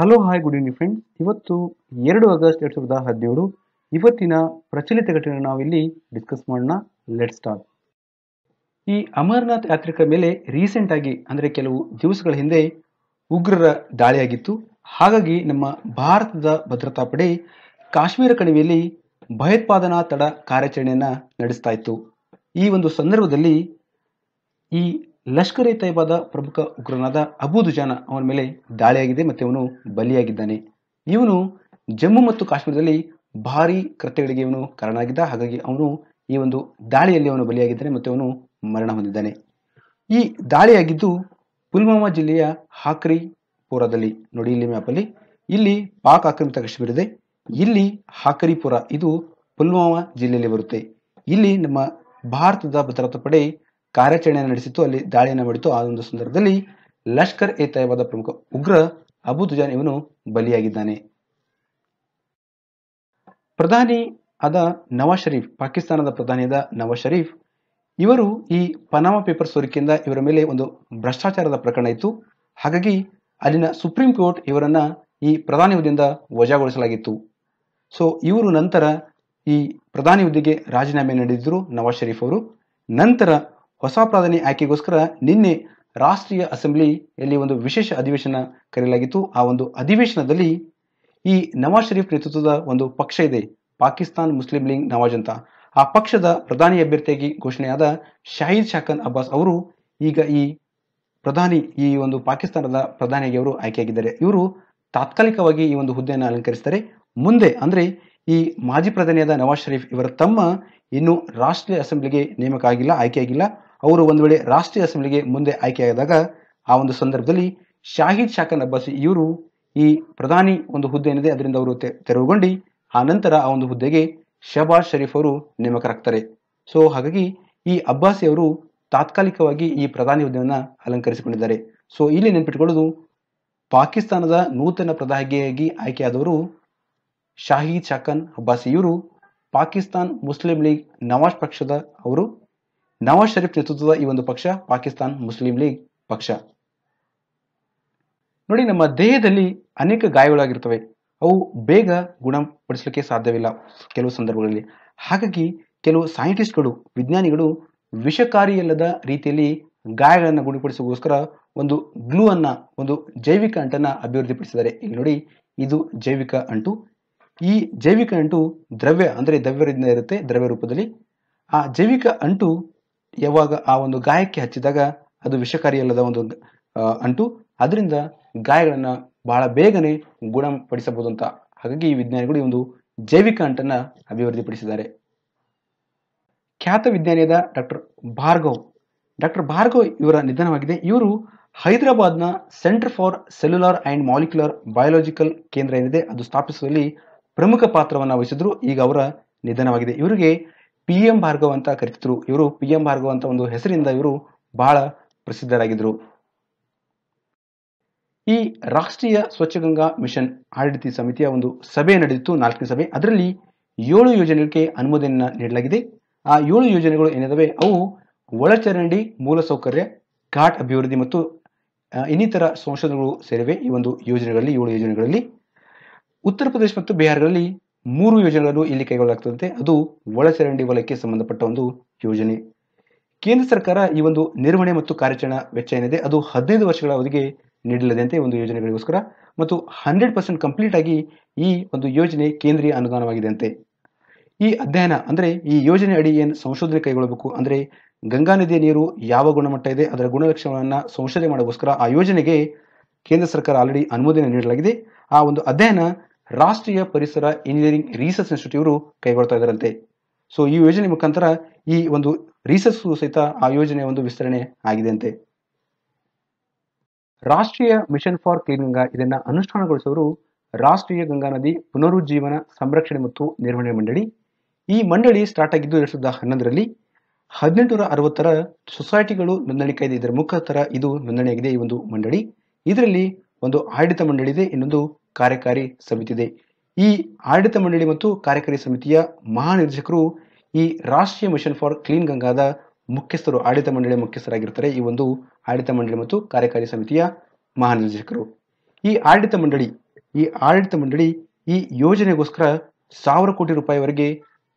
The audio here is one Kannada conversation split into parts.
Hello hi good evening friends ಇವತ್ತು ಎರಡು ಆಗಸ್ಟ್ ಎರಡು ಸಾವಿರದ ಹದಿನೇಳು. ಇವತ್ತಿನ ಪ್ರಚಲಿತ ಘಟನೆ ನಾವಿಲ್ಲಿ ಡಿಸ್ಕಸ್ ಮಾಡೋಣ. ಲೆಟ್ ಸ್ಟಾರ್ಟ್ ಈ ಅಮರನಾಥ್ ಯಾತ್ರಿಕರ ಮೇಲೆ ರೀಸೆಂಟ್ ಆಗಿ, ಅಂದರೆ ಕೆಲವು ದಿವಸಗಳ ಹಿಂದೆ ಉಗ್ರರ ದಾಳಿಯಾಗಿತ್ತು. ಹಾಗಾಗಿ ನಮ್ಮ ಭಾರತದ ಭದ್ರತಾ ಪಡೆ ಕಾಶ್ಮೀರ ಕಣಿವೆಯಲ್ಲಿ ಭಯೋತ್ಪಾದನಾ ತಡ ಕಾರ್ಯಾಚರಣೆಯನ್ನು ನಡೆಸ್ತಾ ಇತ್ತು. ಈ ಒಂದು ಸಂದರ್ಭದಲ್ಲಿ ಈ ಲಷ್ಕರ್ ಎ ತೈಬಾದ ಪ್ರಮುಖ ಉಗ್ರನಾದ ಅಬೂ ದುಜಾನ ಅವನ ಮೇಲೆ ದಾಳಿಯಾಗಿದೆ ಮತ್ತೆ ಅವನು ಬಲಿಯಾಗಿದ್ದಾನೆ. ಇವನು ಜಮ್ಮು ಮತ್ತು ಕಾಶ್ಮೀರದಲ್ಲಿ ಭಾರಿ ಕೃತ್ಯಗಳಿಗೆ ಇವನು ಕಾರಣವಾಗಿದ್ದ ಹಾಗಾಗಿ ಅವನು ಈ ಒಂದು ದಾಳಿಯಲ್ಲಿ ಅವನು ಬಲಿಯಾಗಿದ್ದಾನೆ ಮತ್ತೆ ಅವನು ಮರಣ ಹೊಂದಿದ್ದಾನೆ. ಈ ದಾಳಿಯಾಗಿದ್ದು ಪುಲ್ವಾಮಾ ಜಿಲ್ಲೆಯ ಹಾಕ್ರಿ ಪುರದಲ್ಲಿ ನೋಡಿ, ಇಲ್ಲಿ ಮ್ಯಾಪಲ್ಲಿ. ಇಲ್ಲಿ ಪಾಕ್ ಆಕ್ರಮಿತ ಕಾಶ್ಮೀರ ಇದೆ. ಇಲ್ಲಿ ಹಾಕರಿಪುರ ಇದು ಪುಲ್ವಾಮಾ ಜಿಲ್ಲೆಯಲ್ಲಿ ಬರುತ್ತೆ. ಇಲ್ಲಿ ನಮ್ಮ ಭಾರತದ ಭದ್ರತಾ ಪಡೆ ಕಾರ್ಯಾಚರಣೆಯನ್ನು ನಡೆಸಿತು ಅಲ್ಲಿ ದಾಳಿಯನ್ನು ಮಾಡಿತ್ತು. ಆ ಒಂದು ಸಂದರ್ಭದಲ್ಲಿ ಲಷ್ಕರ್ ಎ ತೈಬಾದ ಪ್ರಮುಖ ಉಗ್ರ ಅಬು ದುಜಾನ್ ಇವನು ಬಲಿಯಾಗಿದ್ದಾನೆ. ಪ್ರಧಾನಿ ಆದ ನವಾಜ್ ಶರೀಫ್, ಪಾಕಿಸ್ತಾನದ ಪ್ರಧಾನಿಯಾದ ನವಾಜ್ ಶರೀಫ್, ಇವರು ಈ ಪನಾಮ ಪೇಪರ್ ಸೋರಿಕೆಯಿಂದ ಇವರ ಮೇಲೆ ಒಂದು ಭ್ರಷ್ಟಾಚಾರದ ಪ್ರಕರಣ ಇತ್ತು. ಹಾಗಾಗಿ ಅಲ್ಲಿನ ಸುಪ್ರೀಂ ಕೋರ್ಟ್ ಇವರನ್ನ ಈ ಪ್ರಧಾನಿ ಹುದ್ದೆಯಿಂದ ವಜಾಗೊಳಿಸಲಾಗಿತ್ತು. ಸೊ ಇವರು ನಂತರ ಈ ಪ್ರಧಾನಿ ಹುದ್ದೆಗೆ ರಾಜೀನಾಮೆ ನೀಡಿದ್ರು ನವಾಜ್ ಶರೀಫ್ ಅವರು. ನಂತರ ಹೊಸ ಪ್ರಧಾನಿ ಆಯ್ಕೆಗೋಸ್ಕರ ನಿನ್ನೆ ರಾಷ್ಟ್ರೀಯ ಅಸೆಂಬ್ಲಿಯಲ್ಲಿ ಒಂದು ವಿಶೇಷ ಅಧಿವೇಶನ ಕರೆಯಲಾಗಿತ್ತು. ಆ ಒಂದು ಅಧಿವೇಶನದಲ್ಲಿ ಈ ನವಾಜ್ ಶರೀಫ್ ನೇತೃತ್ವದ ಒಂದು ಪಕ್ಷ ಇದೆ, ಪಾಕಿಸ್ತಾನ್ ಮುಸ್ಲಿಂ ಲೀಗ್ ನವಾಜ್ ಅಂತ. ಆ ಪಕ್ಷದ ಪ್ರಧಾನಿ ಅಭ್ಯರ್ಥಿಯಾಗಿ ಘೋಷಣೆಯಾದ ಶಾಹಿದ್ ಶಾಖನ್ ಅಬ್ಬಾಸ್ ಅವರು ಈಗ ಈ ಪ್ರಧಾನಿ, ಈ ಒಂದು ಪಾಕಿಸ್ತಾನದ ಪ್ರಧಾನಿಯಾಗಿ ಅವರು ಆಯ್ಕೆಯಾಗಿದ್ದಾರೆ. ಇವರು ತಾತ್ಕಾಲಿಕವಾಗಿ ಈ ಒಂದು ಹುದ್ದೆಯನ್ನು ಅಲಂಕರಿಸ್ತಾರೆ ಮುಂದೆ ಅಂದ್ರೆ ಈ ಮಾಜಿ ಪ್ರಧಾನಿಯಾದ ನವಾಜ್ ಶರೀಫ್ ಇವರ ತಮ್ಮ ಇನ್ನು ರಾಷ್ಟ್ರೀಯ ಅಸೆಂಬ್ಲಿಗೆ ನೇಮಕ ಆಗಿಲ್ಲ, ಆಯ್ಕೆಯಾಗಿಲ್ಲ. ಅವರು ಒಂದು ವೇಳೆ ರಾಷ್ಟ್ರೀಯ ಅಸೆಂಬ್ಲಿಗೆ ಮುಂದೆ ಆಯ್ಕೆಯಾದಾಗ ಆ ಒಂದು ಸಂದರ್ಭದಲ್ಲಿ ಶಾಹಿದ್ ಶಾಖನ್ ಅಬ್ಬಾಸಿ ಇವರು ಈ ಪ್ರಧಾನಿ ಒಂದು ಹುದ್ದೆ ಏನಿದೆ ಅದರಿಂದ ಅವರು ತೆರವುಗೊಂಡು ಆ ನಂತರ ಆ ಒಂದು ಹುದ್ದೆಗೆ ಶಹಬಾಜ್ ಶರೀಫ್ ಅವರು ನೇಮಕರಾಗ್ತಾರೆ. ಸೊ, ಹಾಗಾಗಿ ಈ ಅಬ್ಬಾಸಿ ಅವರು ತಾತ್ಕಾಲಿಕವಾಗಿ ಈ ಪ್ರಧಾನಿ ಹುದ್ದೆಯನ್ನು ಅಲಂಕರಿಸಿಕೊಂಡಿದ್ದಾರೆ. ಸೊ, ಇಲ್ಲಿ ನೆನಪಿಟ್ಕೊಳ್ಳೋದು ಪಾಕಿಸ್ತಾನದ ನೂತನ ಪ್ರಧಾನಿಯಾಗಿ ಆಯ್ಕೆಯಾದವರು ಶಾಹಿದ್ ಶಾಖನ್ ಅಬ್ಬಾಸಿ ಇವರು, ಪಾಕಿಸ್ತಾನ್ ಮುಸ್ಲಿಂ ಲೀಗ್ ನವಾಜ್ ಪಕ್ಷದ ಅವರು ನವಾಜ್ ಶರೀಫ್ ನೇತೃತ್ವದ ಈ ಒಂದು ಪಕ್ಷ ಪಾಕಿಸ್ತಾನ್ ಮುಸ್ಲಿಂ ಲೀಗ್ ಪಕ್ಷ. ನೋಡಿ, ನಮ್ಮ ದೇಹದಲ್ಲಿ ಅನೇಕ ಗಾಯಗಳಾಗಿರ್ತವೆ. ಅವು ಬೇಗ ಗುಣಪಡಿಸಲಿಕ್ಕೆ ಸಾಧ್ಯವಿಲ್ಲ ಕೆಲವು ಸಂದರ್ಭಗಳಲ್ಲಿ. ಹಾಗಾಗಿ ಕೆಲವು ಸೈಂಟಿಸ್ಟ್ಗಳು ವಿಜ್ಞಾನಿಗಳು ವಿಷಕಾರಿಯಲ್ಲದ ರೀತಿಯಲ್ಲಿ ಗಾಯಗಳನ್ನು ಗುಣಪಡಿಸೋಗೋಸ್ಕರ ಒಂದು ಗ್ಲೂ ಅನ್ನ, ಒಂದು ಜೈವಿಕ ಅಂಟನ್ನ ಅಭಿವೃದ್ಧಿಪಡಿಸಿದ್ದಾರೆ. ಇಲ್ಲಿ ನೋಡಿ, ಇದು ಜೈವಿಕ ಅಂಟು. ಈ ಜೈವಿಕ ಅಂಟು ದ್ರವ್ಯ, ಅಂದರೆ ದ್ರವ್ಯದಿಂದ ಇರುತ್ತೆ, ದ್ರವ್ಯ ರೂಪದಲ್ಲಿ. ಆ ಜೈವಿಕ ಅಂಟು ಯಾವಾಗ ಆ ಒಂದು ಗಾಯಕ್ಕೆ ಹಚ್ಚಿದಾಗ ಅದು ವಿಷಕಾರಿಯಲ್ಲದ ಒಂದು ಅಂಟು, ಅದರಿಂದ ಗಾಯಗಳನ್ನ ಬಹಳ ಬೇಗನೆ ಗುಣಪಡಿಸಬಹುದು ಅಂತ ಹಾಗಾಗಿ ಈ ವಿಜ್ಞಾನಿಗಳು ಈ ಒಂದು ಜೈವಿಕ ಅಂಟನ್ನ ಅಭಿವೃದ್ಧಿಪಡಿಸಿದ್ದಾರೆ. ಖ್ಯಾತ ವಿಜ್ಞಾನಿಯಾದ ಡಾಕ್ಟರ್ ಭಾರ್ಗವ್ ಡಾಕ್ಟರ್ ಭಾರ್ಗವ್ ಇವರ ನಿಧನವಾಗಿದೆ. ಇವರು ಹೈದರಾಬಾದ್ನ centre for cellular and molecular biological ಕೇಂದ್ರ ಏನಿದೆ, ಅದು ಸ್ಥಾಪಿಸುವಲ್ಲಿ ಪ್ರಮುಖ ಪಾತ್ರವನ್ನು ವಹಿಸಿದ್ರು. ಈಗ ಅವರ ನಿಧನವಾಗಿದೆ. ಇವರಿಗೆ ಪಿ ಎಂ ಭಾರ್ಗವ್ ಅಂತ ಕರಿತಿದ್ರು. ಇವರು ಪಿ ಎಂ ಭಾರ್ಗವ್ ಅಂತ ಒಂದು ಹೆಸರಿಂದ ಇವರು ಬಹಳ ಪ್ರಸಿದ್ಧರಾಗಿದ್ದರು ಈ ರಾಷ್ಟ್ರೀಯ ಸ್ವಚ್ಛಗಂಗಾ ಮಿಷನ್ ಆಡಳಿತ ಸಮಿತಿಯ ಒಂದು ಸಭೆ ನಡೆದಿತ್ತು, ನಾಲ್ಕನೇ ಸಭೆ. ಅದರಲ್ಲಿ ಏಳು ಯೋಜನೆಗಳಿಗೆ ಅನುಮೋದನೆಯನ್ನ ನೀಡಲಾಗಿದೆ. ಆ ಏಳು ಯೋಜನೆಗಳು ಏನಿದಾವೆ? ಅವು ಒಳಚರಂಡಿ, ಮೂಲಸೌಕರ್ಯ, ಘಾಟ್ ಅಭಿವೃದ್ಧಿ ಮತ್ತು ಇನ್ನಿತರ ಸಂಶೋಧನೆಗಳು ಸೇರಿವೆ ಈ ಒಂದು ಯೋಜನೆಗಳಲ್ಲಿ, ಏಳು ಯೋಜನೆಗಳಲ್ಲಿ. ಉತ್ತರ ಪ್ರದೇಶ ಮತ್ತು ಬಿಹಾರಗಳಲ್ಲಿ ಮೂರು ಯೋಜನೆಗಳನ್ನು ಇಲ್ಲಿ ಕೈಗೊಳ್ಳಲಾಗ್ತದಂತೆ. ಅದು ಒಳಚರಂಡಿ ವಲಯಕ್ಕೆ ಸಂಬಂಧಪಟ್ಟ ಒಂದು ಯೋಜನೆ. ಕೇಂದ್ರ ಸರ್ಕಾರ ಈ ಒಂದು ನಿರ್ವಹಣೆ ಮತ್ತು ಕಾರ್ಯಾಚರಣಾ ವೆಚ್ಚ ಏನಿದೆ, ಅದು ಹದಿನೈದು ವರ್ಷಗಳ ಅವಧಿಗೆ ನೀಡಲಿದೆ ಒಂದು ಯೋಜನೆಗಳಿಗೋಸ್ಕರ. ಮತ್ತು ಹಂಡ್ರೆಡ್ ಪರ್ಸೆಂಟ್ ಕಂಪ್ಲೀಟ್ ಆಗಿ ಈ ಒಂದು ಯೋಜನೆ ಕೇಂದ್ರೀಯ ಅನುದಾನವಾಗಿದೆ ಅಂತೆ ಈ ಅಧ್ಯಯನ ಅಂದ್ರೆ ಈ ಯೋಜನೆ ಅಡಿ ಏನು ಸಂಶೋಧನೆ ಕೈಗೊಳ್ಳಬೇಕು ಅಂದ್ರೆ ಗಂಗಾ ನದಿಯ ನೀರು ಯಾವ ಗುಣಮಟ್ಟ ಇದೆ, ಅದರ ಗುಣಲಕ್ಷಣಗಳನ್ನು ಸಂಶೋಧನೆ ಮಾಡೋಸ್ಕರ ಆ ಯೋಜನೆಗೆ ಕೇಂದ್ರ ಸರ್ಕಾರ ಆಲ್ರೆಡಿ ಅನುಮೋದನೆ ನೀಡಲಾಗಿದೆ. ಆ ಒಂದು ಅಧ್ಯಯನ ರಾಷ್ಟ್ರೀಯ ಪರಿಸರ ಇಂಜಿನಿಯರಿಂಗ್ ರಿಸರ್ಚ್ ಇನ್ಸ್ಟಿಟ್ಯೂಟ್ ಇವರು ಕೈಗೊಳ್ತಾ ಇದ್ದಾರಂತೆ. ಸೊ ಈ ಯೋಜನೆ ಮುಖಾಂತರ ಈ ಒಂದು ರಿಸರ್ಚ್ ಸಹಿತ ಆ ಯೋಜನೆ ಒಂದು ವಿಸ್ತರಣೆ ಆಗಿದೆ ಅಂತೆ. ರಾಷ್ಟ್ರೀಯ ಮಿಷನ್ ಫಾರ್ ಕ್ಲೀನ್ ಗಂಗಾ ಇದನ್ನ ಅನುಷ್ಠಾನಗೊಳಿಸುವರು ರಾಷ್ಟ್ರೀಯ ಗಂಗಾ ನದಿ ಪುನರುಜ್ಜೀವನ ಸಂರಕ್ಷಣೆ ಮತ್ತು ನಿರ್ವಹಣೆ ಮಂಡಳಿ. ಈ ಮಂಡಳಿ ಸ್ಟಾರ್ಟ್ ಆಗಿದ್ದು ಎರಡ್ ಸಾವಿರದ ಹನ್ನೊಂದರಲ್ಲಿ ಹದಿನೆಂಟುನೂರ ಅರವತ್ತರ ಸೊಸೈಟಿಗಳು ನೋಂದಣಿ ಕಾಯ್ದೆ ಇದರ ಮುಖಾಂತರ ಇದು ನೋಂದಣಿಯಾಗಿದೆ ಈ ಒಂದು ಮಂಡಳಿ. ಇದರಲ್ಲಿ ಒಂದು ಆಡಳಿತ ಮಂಡಳಿ ಇದೆ, ಇನ್ನೊಂದು ಕಾರ್ಯಕಾರಿ ಸಮಿತಿ ಇದೆ. ಈ ಆಡಳಿತ ಮಂಡಳಿ ಮತ್ತು ಕಾರ್ಯಕಾರಿ ಸಮಿತಿಯ ಮಹಾನಿರ್ದೇಶಕರು ಈ ರಾಷ್ಟ್ರೀಯ ಮಿಷನ್ ಫಾರ್ ಕ್ಲೀನ್ ಗಂಗಾದ ಮುಖ್ಯಸ್ಥರು, ಆಡಳಿತ ಮಂಡಳಿಯ ಮುಖ್ಯಸ್ಥರಾಗಿರ್ತಾರೆ. ಈ ಒಂದು ಆಡಳಿತ ಮಂಡಳಿ ಮತ್ತು ಕಾರ್ಯಕಾರಿ ಸಮಿತಿಯ ಮಹಾನಿರ್ದೇಶಕರು. ಈ ಆಡಳಿತ ಮಂಡಳಿ, ಈ ಆಡಳಿತ ಮಂಡಳಿ ಈ ಯೋಜನೆಗೋಸ್ಕರ ಸಾವಿರ ಕೋಟಿ ರೂಪಾಯಿವರೆಗೆ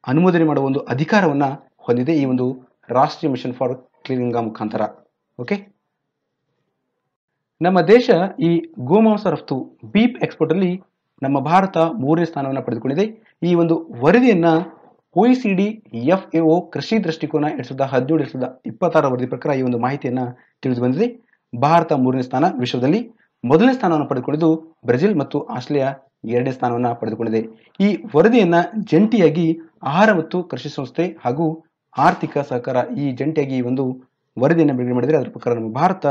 ಅನುಮೋದನೆ ಮಾಡುವ ಒಂದು ಅಧಿಕಾರವನ್ನು ಹೊಂದಿದೆ ಈ ಒಂದು ರಾಷ್ಟ್ರೀಯ ಮಿಷನ್ ಫಾರ್ ಕ್ಲೀನಿಂಗ್ ಮುಖಾಂತರ. ಓಕೆ? ನಮ್ಮ ದೇಶ ಈ ಗೋಮಾಂಸ ರಫ್ತು ಬೀಪ್ ಎಕ್ಸ್ಪೋರ್ಟ್ ಅಲ್ಲಿ ನಮ್ಮ ಭಾರತ ಮೂರನೇ ಸ್ಥಾನವನ್ನು ಪಡೆದುಕೊಂಡಿದೆ. ಈ ಒಂದು ವರದಿಯನ್ನ ಒಇಸಿಡಿ ಒ, ಕೃಷಿ ದೃಷ್ಟಿಕೋನ ಎರಡ್ ಸಾವಿರದ ಹದಿನೇಳು, ಎರಡ್ ಸಾವಿರದ ಇಪ್ಪತ್ತಾರ ವರದಿ ಪ್ರಕಾರ ಈ ಒಂದು ಮಾಹಿತಿಯನ್ನ ತಿಳಿದು ಬಂದಿದೆ. ಭಾರತ ಮೂರನೇ ಸ್ಥಾನ ವಿಶ್ವದಲ್ಲಿ ಮೊದಲನೇ ಸ್ಥಾನವನ್ನು ಪಡೆದುಕೊಂಡಿದ್ದು ಬ್ರೆಜಿಲ್ ಮತ್ತು ಆಸ್ಟ್ರೇಲಿಯಾ ಎರಡನೇ ಸ್ಥಾನವನ್ನು ಪಡೆದುಕೊಂಡಿದೆ. ಈ ವರದಿಯನ್ನ ಜಂಟಿಯಾಗಿ ಆಹಾರ ಮತ್ತು ಕೃಷಿ ಸಂಸ್ಥೆ ಹಾಗೂ ಆರ್ಥಿಕ ಸಹಕಾರ ಈ ಜಂಟಿಯಾಗಿ ಈ ಒಂದು ವರದಿಯನ್ನು ಬಿಡುಗಡೆ ಮಾಡಿದರೆ ಅದರ ಪ್ರಕಾರ ನಮ್ಮ ಭಾರತ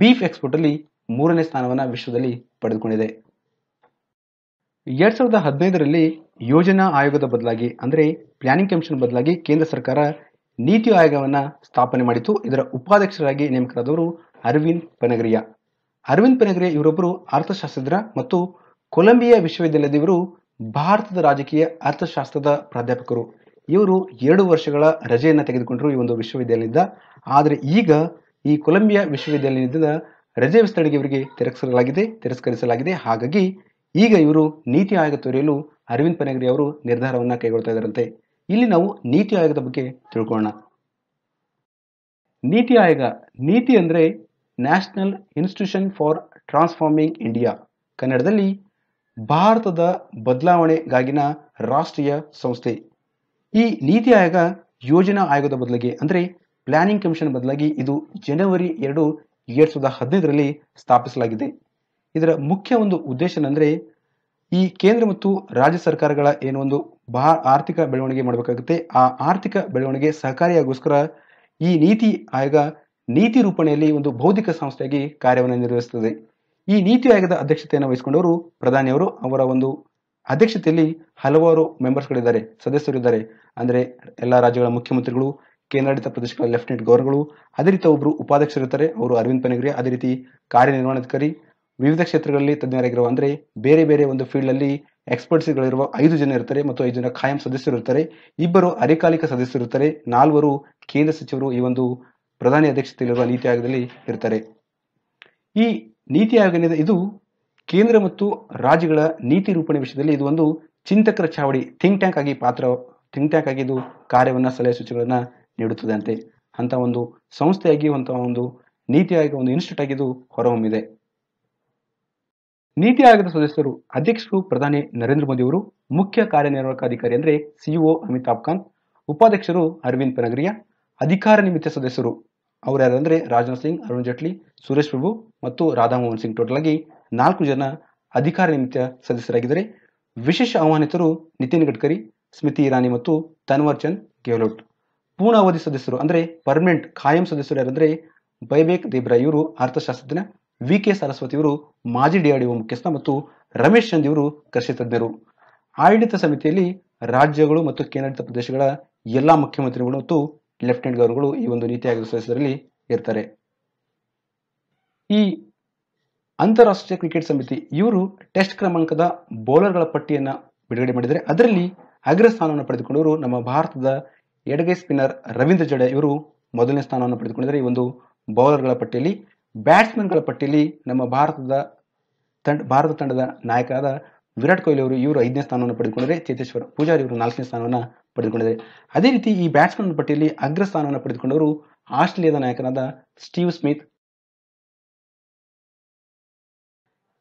ಬೀಫ್ ಎಕ್ಸ್ಪೋರ್ಟ್ ಅಲ್ಲಿ ಮೂರನೇ ಸ್ಥಾನವನ್ನು ವಿಶ್ವದಲ್ಲಿ ಪಡೆದುಕೊಂಡಿದೆ. ಎರಡ್ ಸಾವಿರದ ಹದಿನೈದರಲ್ಲಿ ಯೋಜನಾ ಆಯೋಗದ ಬದಲಾಗಿ, ಅಂದರೆ ಪ್ಲಾನಿಂಗ್ ಕಮಿಷನ್ ಬದಲಾಗಿ ಕೇಂದ್ರ ಸರ್ಕಾರ ನೀತಿ ಆಯೋಗವನ್ನ ಸ್ಥಾಪನೆ ಮಾಡಿತು ಇದರ ಉಪಾಧ್ಯಕ್ಷರಾಗಿ ನೇಮಕರಾದವರು ಅರವಿಂದ್ ಪನಗರಿಯ. ಅರವಿಂದ್ ಪನಗರಿಯ ಇವರೊಬ್ಬರು ಅರ್ಥಶಾಸ್ತ್ರಜ್ಞ ಮತ್ತು ಕೊಲಂಬಿಯಾ ವಿಶ್ವವಿದ್ಯಾಲಯದ ಇವರು ಭಾರತದ ರಾಜಕೀಯ ಅರ್ಥಶಾಸ್ತ್ರದ ಪ್ರಾಧ್ಯಾಪಕರು. ಇವರು ಎರಡು ವರ್ಷಗಳ ರಜೆಯನ್ನು ತೆಗೆದುಕೊಂಡರು ಈ ಒಂದು ವಿಶ್ವವಿದ್ಯಾಲಯದಿಂದ. ಆದರೆ ಈಗ ಈ ಕೊಲಂಬಿಯಾ ವಿಶ್ವವಿದ್ಯಾಲಯದಿಂದ ರಜೆ ವಿಸ್ತರಣೆಗೆ ಇವರಿಗೆ ತಿರಸ್ಕರಿಸಲಾಗಿದೆ ತಿರಸ್ಕರಿಸಲಾಗಿದೆ. ಹಾಗಾಗಿ ಈಗ ಇವರು ನೀತಿ ಆಯೋಗ ತೊರೆಯಲು ಅರವಿಂದ್ ಪನಗರಿ ಅವರು ನಿರ್ಧಾರವನ್ನು ಕೈಗೊಳ್ತಾ ಇದ್ದಾರಂತೆ. ಇಲ್ಲಿ ನಾವು ನೀತಿ ಆಯೋಗದ ಬಗ್ಗೆ ತಿಳ್ಕೊಳ್ಳೋಣ. ನೀತಿ ಆಯೋಗ, ನೀತಿ ಅಂದ್ರೆ national institution for transforming India. ಕನ್ನಡದಲ್ಲಿ ಭಾರತದ ಬದಲಾವಣೆಗಾಗಿನ ರಾಷ್ಟ್ರೀಯ ಸಂಸ್ಥೆ. ಈ ನೀತಿ ಆಯೋಗ ಯೋಜನಾ ಆಯೋಗದ ಬದಲಿಗೆ ಅಂದ್ರೆ ಪ್ಲಾನಿಂಗ್ ಕಮಿಷನ್ ಬದಲಾಗಿ ಇದು ಜನವರಿ ಎರಡು ಎರಡ್ ಸಾವಿರದ ಹದಿನೈದರಲ್ಲಿ ಸ್ಥಾಪಿಸಲಾಗಿದೆ. ಇದರ ಮುಖ್ಯ ಒಂದು ಉದ್ದೇಶ ಏನಂದ್ರೆ, ಈ ಕೇಂದ್ರ ಮತ್ತು ರಾಜ್ಯ ಸರ್ಕಾರಗಳ ಏನು ಒಂದು ಬಾ ಆರ್ಥಿಕ ಬೆಳವಣಿಗೆ ಮಾಡಬೇಕಾಗುತ್ತೆ. ಆ ಆರ್ಥಿಕ ಬೆಳವಣಿಗೆ ಸಹಕಾರಿಯಾಗೋಸ್ಕರ ಈ ನೀತಿ ಆಯೋಗ ನೀತಿ ರೂಪಣೆಯಲ್ಲಿ ಒಂದು ಬೌದ್ಧಿಕ ಸಂಸ್ಥೆಯಾಗಿ ಕಾರ್ಯವನ್ನು ನಿರ್ವಹಿಸುತ್ತದೆ. ಈ ನೀತಿ ಆಯೋಗದ ಅಧ್ಯಕ್ಷತೆಯನ್ನು ವಹಿಸಿಕೊಂಡವರು ಪ್ರಧಾನಿಯವರು ಅವರ. ಒಂದು ಅಧ್ಯಕ್ಷತೆಯಲ್ಲಿ ಹಲವಾರು ಮೆಂಬರ್ಸ್ಗಳಿದ್ದಾರೆ ಸದಸ್ಯರಿದ್ದಾರೆ. ಅಂದ್ರೆ ಎಲ್ಲ ರಾಜ್ಯಗಳ ಮುಖ್ಯಮಂತ್ರಿಗಳು ಕೇಂದ್ರಾಡಳಿತ ಪ್ರದೇಶಗಳ ಲೆಫ್ಟಿನೆಂಟ್ ಗವರ್ನರ್ಗಳು ಅದೇ ರೀತಿ ಒಬ್ಬರು ಉಪಾಧ್ಯಕ್ಷರಿರ್ತಾರೆ, ಅವರು ಅರವಿಂದ್ ಪನಗಿರಿ, ಅದೇ ರೀತಿ ಕಾರ್ಯನಿರ್ವಹಣಾಧಿಕಾರಿ. ವಿವಿಧ ಕ್ಷೇತ್ರಗಳಲ್ಲಿ ತಜ್ಞರಾಗಿರುವ ಅಂದ್ರೆ ಬೇರೆ ಬೇರೆ ಒಂದು ಫೀಲ್ಡ್ ಅಲ್ಲಿ ಎಕ್ಸ್ಪರ್ಟ್ಸ್ಗಳಿರುವ ಐದು ಜನ ಇರ್ತಾರೆ ಮತ್ತು ಐದು ಜನ ಖಾಯಂ ಸದಸ್ಯರು ಇರ್ತಾರೆ. ಇಬ್ಬರು ಅರೆಕಾಲಿಕ ಸದಸ್ಯರು ಇರ್ತಾರೆ. ನಾಲ್ವರು ಕೇಂದ್ರ ಸಚಿವರು ಈ ಒಂದು ಪ್ರಧಾನಿ ಅಧ್ಯಕ್ಷತೆಯಲ್ಲಿರುವ ನೀತಿ ಆಯೋಗದಲ್ಲಿ ಇರ್ತಾರೆ. ಈ ನೀತಿ ಆಯೋಗ ಇದು ಕೇಂದ್ರ ಮತ್ತು ರಾಜ್ಯಗಳ ನೀತಿ ರೂಪಣೆ ವಿಷಯದಲ್ಲಿ ಇದು ಒಂದು ಚಿಂತಕರ ಚಾವಡಿ ಥಿಂಕ್ ಟ್ಯಾಂಕ್ ಆಗಿ ಪಾತ್ರ ಥಿಂಕ್ ಟ್ಯಾಂಕ್ ಆಗಿ ಇದು ಕಾರ್ಯವನ್ನ, ಸಲಹೆ ಸೂಚನೆಗಳನ್ನ ನೀಡುತ್ತದೆ ಅಂತೆ ಅಂತ ಒಂದು ಸಂಸ್ಥೆಯಾಗಿ ಅಂತ ಒಂದು ನೀತಿ ಆಯೋಗ ಒಂದು ಇನ್ಸ್ಟಿಟ್ಯೂಟ್ ಆಗಿದ್ದು ಹೊರಹೊಮ್ಮಿದೆ. ನೀತಿ ಆಯೋಗದ ಸದಸ್ಯರು, ಅಧ್ಯಕ್ಷರು ಪ್ರಧಾನಿ ನರೇಂದ್ರ ಮೋದಿ ಅವರು, ಮುಖ್ಯ ಕಾರ್ಯನಿರ್ವಾಹಕ ಅಧಿಕಾರಿ ಅಂದ್ರೆ ಸಿಇಒ ಅಮಿತಾಬ್ ಕಾಂತ್, ಉಪಾಧ್ಯಕ್ಷರು ಅರವಿಂದ್ ಪನಗರಿಯ, ಅಧಿಕಾರ ನಿಮಿತ್ತ ಸದಸ್ಯರು. ಅವ್ರು ಯಾರಂದ್ರೆ ರಾಜನಾಥ್ ಸಿಂಗ್, ಅರುಣ್ ಜೇಟ್ಲಿ, ಸುರೇಶ್ ಪ್ರಭು ಮತ್ತು ರಾಧಾಮೋಹನ್ ಸಿಂಗ್ ಟೋಟಲ್ ಆಗಿ ನಾಲ್ಕು ಜನ ಅಧಿಕಾರ ನಿಮಿತ್ತ ಸದಸ್ಯರಾಗಿದ್ದಾರೆ. ವಿಶೇಷ ಆಹ್ವಾನಿತರು ನಿತಿನ್ ಗಡ್ಕರಿ, ಸ್ಮೃತಿ ಇರಾನಿ ಮತ್ತು ತನ್ವರ್ ಚಂದ್ ಗೆಹ್ಲೋಟ್. ಪೂರ್ಣ ಅವಧಿ ಸದಸ್ಯರು ಅಂದ್ರೆ ಪರ್ಮನೆಂಟ್ ಖಾಯಂ ಸದಸ್ಯರು ಯಾರಂದ್ರೆ ಬೈಬೇಕ್ ದೇಬ್ರಾ ಇವರು ಅರ್ಥಶಾಸ್ತ್ರಜ್ಞ ವಿ ಕೆ ಸರಸ್ವತಿ ಇವರು ಮಾಜಿ ಡಿಆರ್ಡಿಒ ಮುಖ್ಯಸ್ಥ ಮತ್ತು ರಮೇಶ್ ಚಂದ್ ಇವರು ಕೃಷಿ ತಜ್ಞರು. ಆಡಳಿತ ಸಮಿತಿಯಲ್ಲಿ ರಾಜ್ಯಗಳು ಮತ್ತು ಕೇಂದ್ರಾಡಳಿತ ಪ್ರದೇಶಗಳ ಎಲ್ಲಾ ಮುಖ್ಯಮಂತ್ರಿಗಳು ಮತ್ತು ಲೆಫ್ಟಿನೆಂಟ್ ಗವರ್ನರ್ಗಳು ಈ ಒಂದು ನೀತಿ ಆಯೋಗದ ಸದಸ್ಯರಲ್ಲಿ ಇರ್ತಾರೆ. ಈ ಅಂತಾರಾಷ್ಟ್ರೀಯ ಕ್ರಿಕೆಟ್ ಸಮಿತಿ ಇವರು ಟೆಸ್ಟ್ ಕ್ರಮಾಂಕದ ಬೌಲರ್ಗಳ ಪಟ್ಟಿಯನ್ನ ಬಿಡುಗಡೆ ಮಾಡಿದರೆ ಅದರಲ್ಲಿ ಅಗ್ರ ಸ್ಥಾನವನ್ನು ಪಡೆದುಕೊಂಡವರು ನಮ್ಮ ಭಾರತದ ಎಡಗೈ ಸ್ಪಿನ್ನರ್ ರವೀಂದ್ರ ಜಡೇಜಾ ಇವರು ಮೊದಲನೇ ಸ್ಥಾನವನ್ನು ಪಡೆದುಕೊಂಡಿದ್ದಾರೆ. ಈ ಒಂದು ಬೌಲರ್ಗಳ ಪಟ್ಟಿಯಲ್ಲಿ ಬ್ಯಾಟ್ಸ್ಮನ್ಗಳ ಪಟ್ಟಿಯಲ್ಲಿ ನಮ್ಮ ಭಾರತದ ತಂಡ, ಭಾರತ ತಂಡದ ನಾಯಕರಾದ ವಿರಾಟ್ ಕೊಹ್ಲಿ ಅವರು ಇವರು ಐದನೇ ಸ್ಥಾನವನ್ನು ಪಡೆದುಕೊಂಡಿದ್ದಾರೆ. ಚೇತೇಶ್ವರ ಪೂಜಾರಿ ಇವರು ನಾಲ್ಕನೇ ಸ್ಥಾನವನ್ನು ಪಡೆದುಕೊಂಡಿದ್ದಾರೆ. ಅದೇ ರೀತಿ ಈ ಬ್ಯಾಟ್ಸ್ಮನ್ ಪಟ್ಟಿಯಲ್ಲಿ ಅಗ್ರ ಸ್ಥಾನವನ್ನು ಪಡೆದುಕೊಂಡವರು ಆಸ್ಟ್ರೇಲಿಯಾದ ನಾಯಕನಾದ ಸ್ಟೀವ್ ಸ್ಮಿತ್.